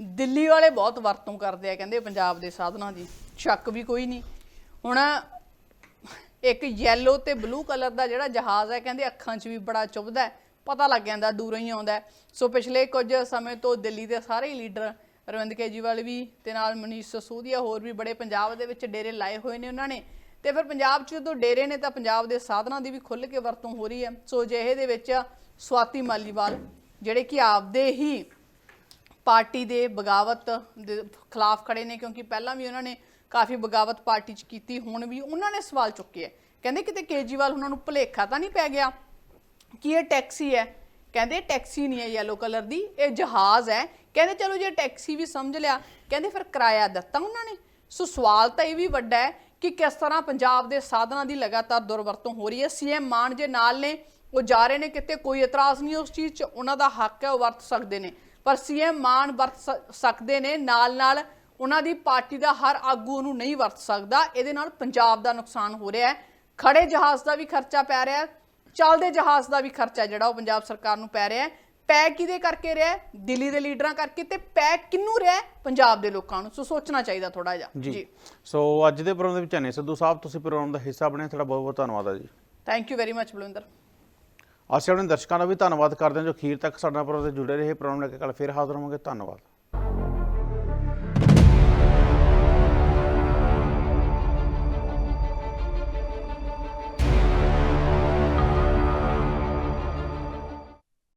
ਦਿੱਲੀ ਵਾਲੇ ਬਹੁਤ ਵਰਤੋਂ ਕਰਦੇ ਆ, ਕਹਿੰਦੇ ਪੰਜਾਬ ਦੇ ਸਾਧਨਾਂ ਦੀ। ਸ਼ੱਕ ਵੀ ਕੋਈ ਨਹੀਂ। ਹੁਣ ਇੱਕ ਯੈਲੋ ਤੇ ਬਲੂ ਕਲਰ ਦਾ ਜਿਹੜਾ ਜਹਾਜ਼ ਹੈ, ਕਹਿੰਦੇ ਅੱਖਾਂ 'ਚ ਵੀ ਬੜਾ ਚੁਭਦਾ ਹੈ। ਪਤਾ ਲੱਗ ਜਾਂਦਾ, ਦੂਰੋਂ ਹੀ ਆਉਂਦਾ ਸੋ ਪਿਛਲੇ ਕੁਝ ਸਮੇਂ ਤੋਂ ਦਿੱਲੀ ਦੇ ਸਾਰੇ ਹੀ ਲੀਡਰ ਅਰਵਿੰਦ ਕੇਜਰੀਵਾਲ ਵੀ ਤੇ ਨਾਲ ਮਨੀਸ਼ ਸਸੂਦੀਆ ਹੋਰ ਵੀ ਬੜੇ ਪੰਜਾਬ ਦੇ ਵਿੱਚ ਡੇਰੇ ਲਾਏ ਹੋਏ ਨੇ ਉਹਨਾਂ ਨੇ। ਤੇ ਫਿਰ ਪੰਜਾਬ 'ਚ ਜਦੋਂ ਡੇਰੇ ਨੇ ਤਾਂ ਪੰਜਾਬ ਦੇ ਸਾਧਨਾਂ ਦੀ ਵੀ ਖੁੱਲ੍ਹ ਕੇ ਵਰਤੋਂ ਹੋ ਰਹੀ ਹੈ। ਸੋ ਜਿਹੇ ਦੇ ਵਿੱਚ ਸਵਾਤੀ ਮਾਲੀਵਾਲ, ਜਿਹੜੇ ਕਿ ਆਪਦੇ ਹੀ ਪਾਰਟੀ ਦੇ ਬਗਾਵਤ ਦੇ ਖਿਲਾਫ ਖੜੇ ਨੇ ਕਿਉਂਕਿ ਪਹਿਲਾਂ ਵੀ ਉਹਨਾਂ ਨੇ ਕਾਫੀ ਬਗਾਵਤ ਪਾਰਟੀ 'ਚ ਕੀਤੀ, ਹੁਣ ਵੀ ਉਹਨਾਂ ਨੇ ਸਵਾਲ ਚੁੱਕੇ ਹੈ ਕਹਿੰਦੇ ਕਿਤੇ ਕੇਜੀਵਾਲ ਉਹਨਾਂ ਨੂੰ ਭੁਲੇਖਾ ਤਾਂ ਨਹੀਂ ਪੈ ਗਿਆ ਕਿ ਇਹ ਟੈਕਸੀ ਹੈ? ਕਹਿੰਦੇ ਟੈਕਸੀ ਨਹੀਂ ਹੈ ਯੈਲੋ ਕਲਰ ਦੀ, ਇਹ ਜਹਾਜ਼ ਹੈ। ਕਹਿੰਦੇ ਚਲੋ ਜੇ ਟੈਕਸੀ ਵੀ ਸਮਝ ਲਿਆ, ਕਹਿੰਦੇ ਫਿਰ ਕਿਰਾਇਆ ਦਿੱਤਾ ਉਹਨਾਂ ਨੇ। ਸੋ ਸਵਾਲ ਤਾਂ ਇਹ ਵੀ ਵੱਡਾ ਹੈ ਕਿ ਕਿਸ ਤਰ੍ਹਾਂ ਪੰਜਾਬ ਦੇ ਸਾਧਨਾਂ ਦੀ ਲਗਾਤਾਰ ਦੁਰਵਰਤੋਂ ਹੋ ਰਹੀ ਹੈ? ਸੀਐਮ ਮਾਨ ਜੇ ਨਾਲ ਨੇ, ਉਹ ਜਾ ਰਹੇ ਨੇ ਕਿਤੇ, ਕੋਈ ਇਤਰਾਜ਼ ਨਹੀਂ ਉਸ ਚੀਜ਼ 'ਚ, ਉਹਨਾਂ ਦਾ ਹੱਕ ਹੈ, ਉਹ ਵਰਤ ਸਕਦੇ ਨੇ। ਪਰ ਸੀਐਮ ਮਾਨ ਵਰਤ ਸਕਦੇ ਨੇ ਨਾਲ ਨਾਲ ਉਹਨਾਂ ਦੀ ਪਾਰਟੀ ਦਾ ਹਰ ਆਗੂ ਉਹਨੂੰ ਨਹੀਂ ਵਰਤ ਸਕਦਾ। ਇਹਦੇ ਨਾਲ ਪੰਜਾਬ ਦਾ ਨੁਕਸਾਨ ਹੋ ਰਿਹਾ ਹੈ। ਖੜੇ ਜਹਾਜ਼ ਦਾ ਵੀ ਖਰਚਾ ਪੈ ਰਿਹਾ ਹੈ। ਚੱਲਦੇ ਜਹਾਜ਼ ਦਾ ਵੀ ਖਰਚਾ ਜਿਹੜਾ ਉਹ ਪੰਜਾਬ ਸਰਕਾਰ ਨੂੰ ਪੈ ਰਿਹਾ ਹੈ। ਪੈ ਕਿਹਦੇ ਕਰਕੇ ਰਿਹਾ ਹੈ? ਦਿੱਲੀ ਦੇ ਲੀਡਰਾਂ ਕਰਕੇ ਤੇ ਪੈ ਕਿੰਨੂੰ ਰਿਹਾ ਹੈ? ਪੰਜਾਬ ਦੇ ਲੋਕਾਂ ਨੂੰ। ਸੋ ਸੋਚਣਾ ਚਾਹੀਦਾ ਥੋੜਾ ਜਿਹਾ। ਜੀ। ਸੋ ਅੱਜ ਦੇ ਪ੍ਰੋਗਰਾਮ ਦੇ ਵਿੱਚ ਨੇ ਸਿੱਧੂ ਸਾਹਿਬ ਤੁਸੀਂ ਪ੍ਰੋਗਰਾਮ ਦਾ ਹਿੱਸਾ ਬਣੇ ਤੁਹਾਡਾ ਬਹੁਤ ਬਹੁਤ ਧੰਨਵਾਦ ਹੈ ਜੀ। Thank you very much Balwinder. ਅਸੀਂ ਆਪਣੇ ਦਰਸ਼ਕਾਂ ਦਾ ਵੀ ਧੰਨਵਾਦ ਕਰਦੇ ਹਾਂ ਜੋ ਅਖੀਰ ਤੱਕ ਸਾਡੇ ਨਾਲ ਪ੍ਰੋਗਰਾਮ ਤੇ ਜੁੜੇ ਰਹੇ। ਪ੍ਰੋਗਰਾਮ ਲੈ ਕੇ ਕੱਲ ਫਿਰ ਹਾਜ਼ਰ ਹੋਵਾਂਗੇ। ਧੰਨਵਾਦ।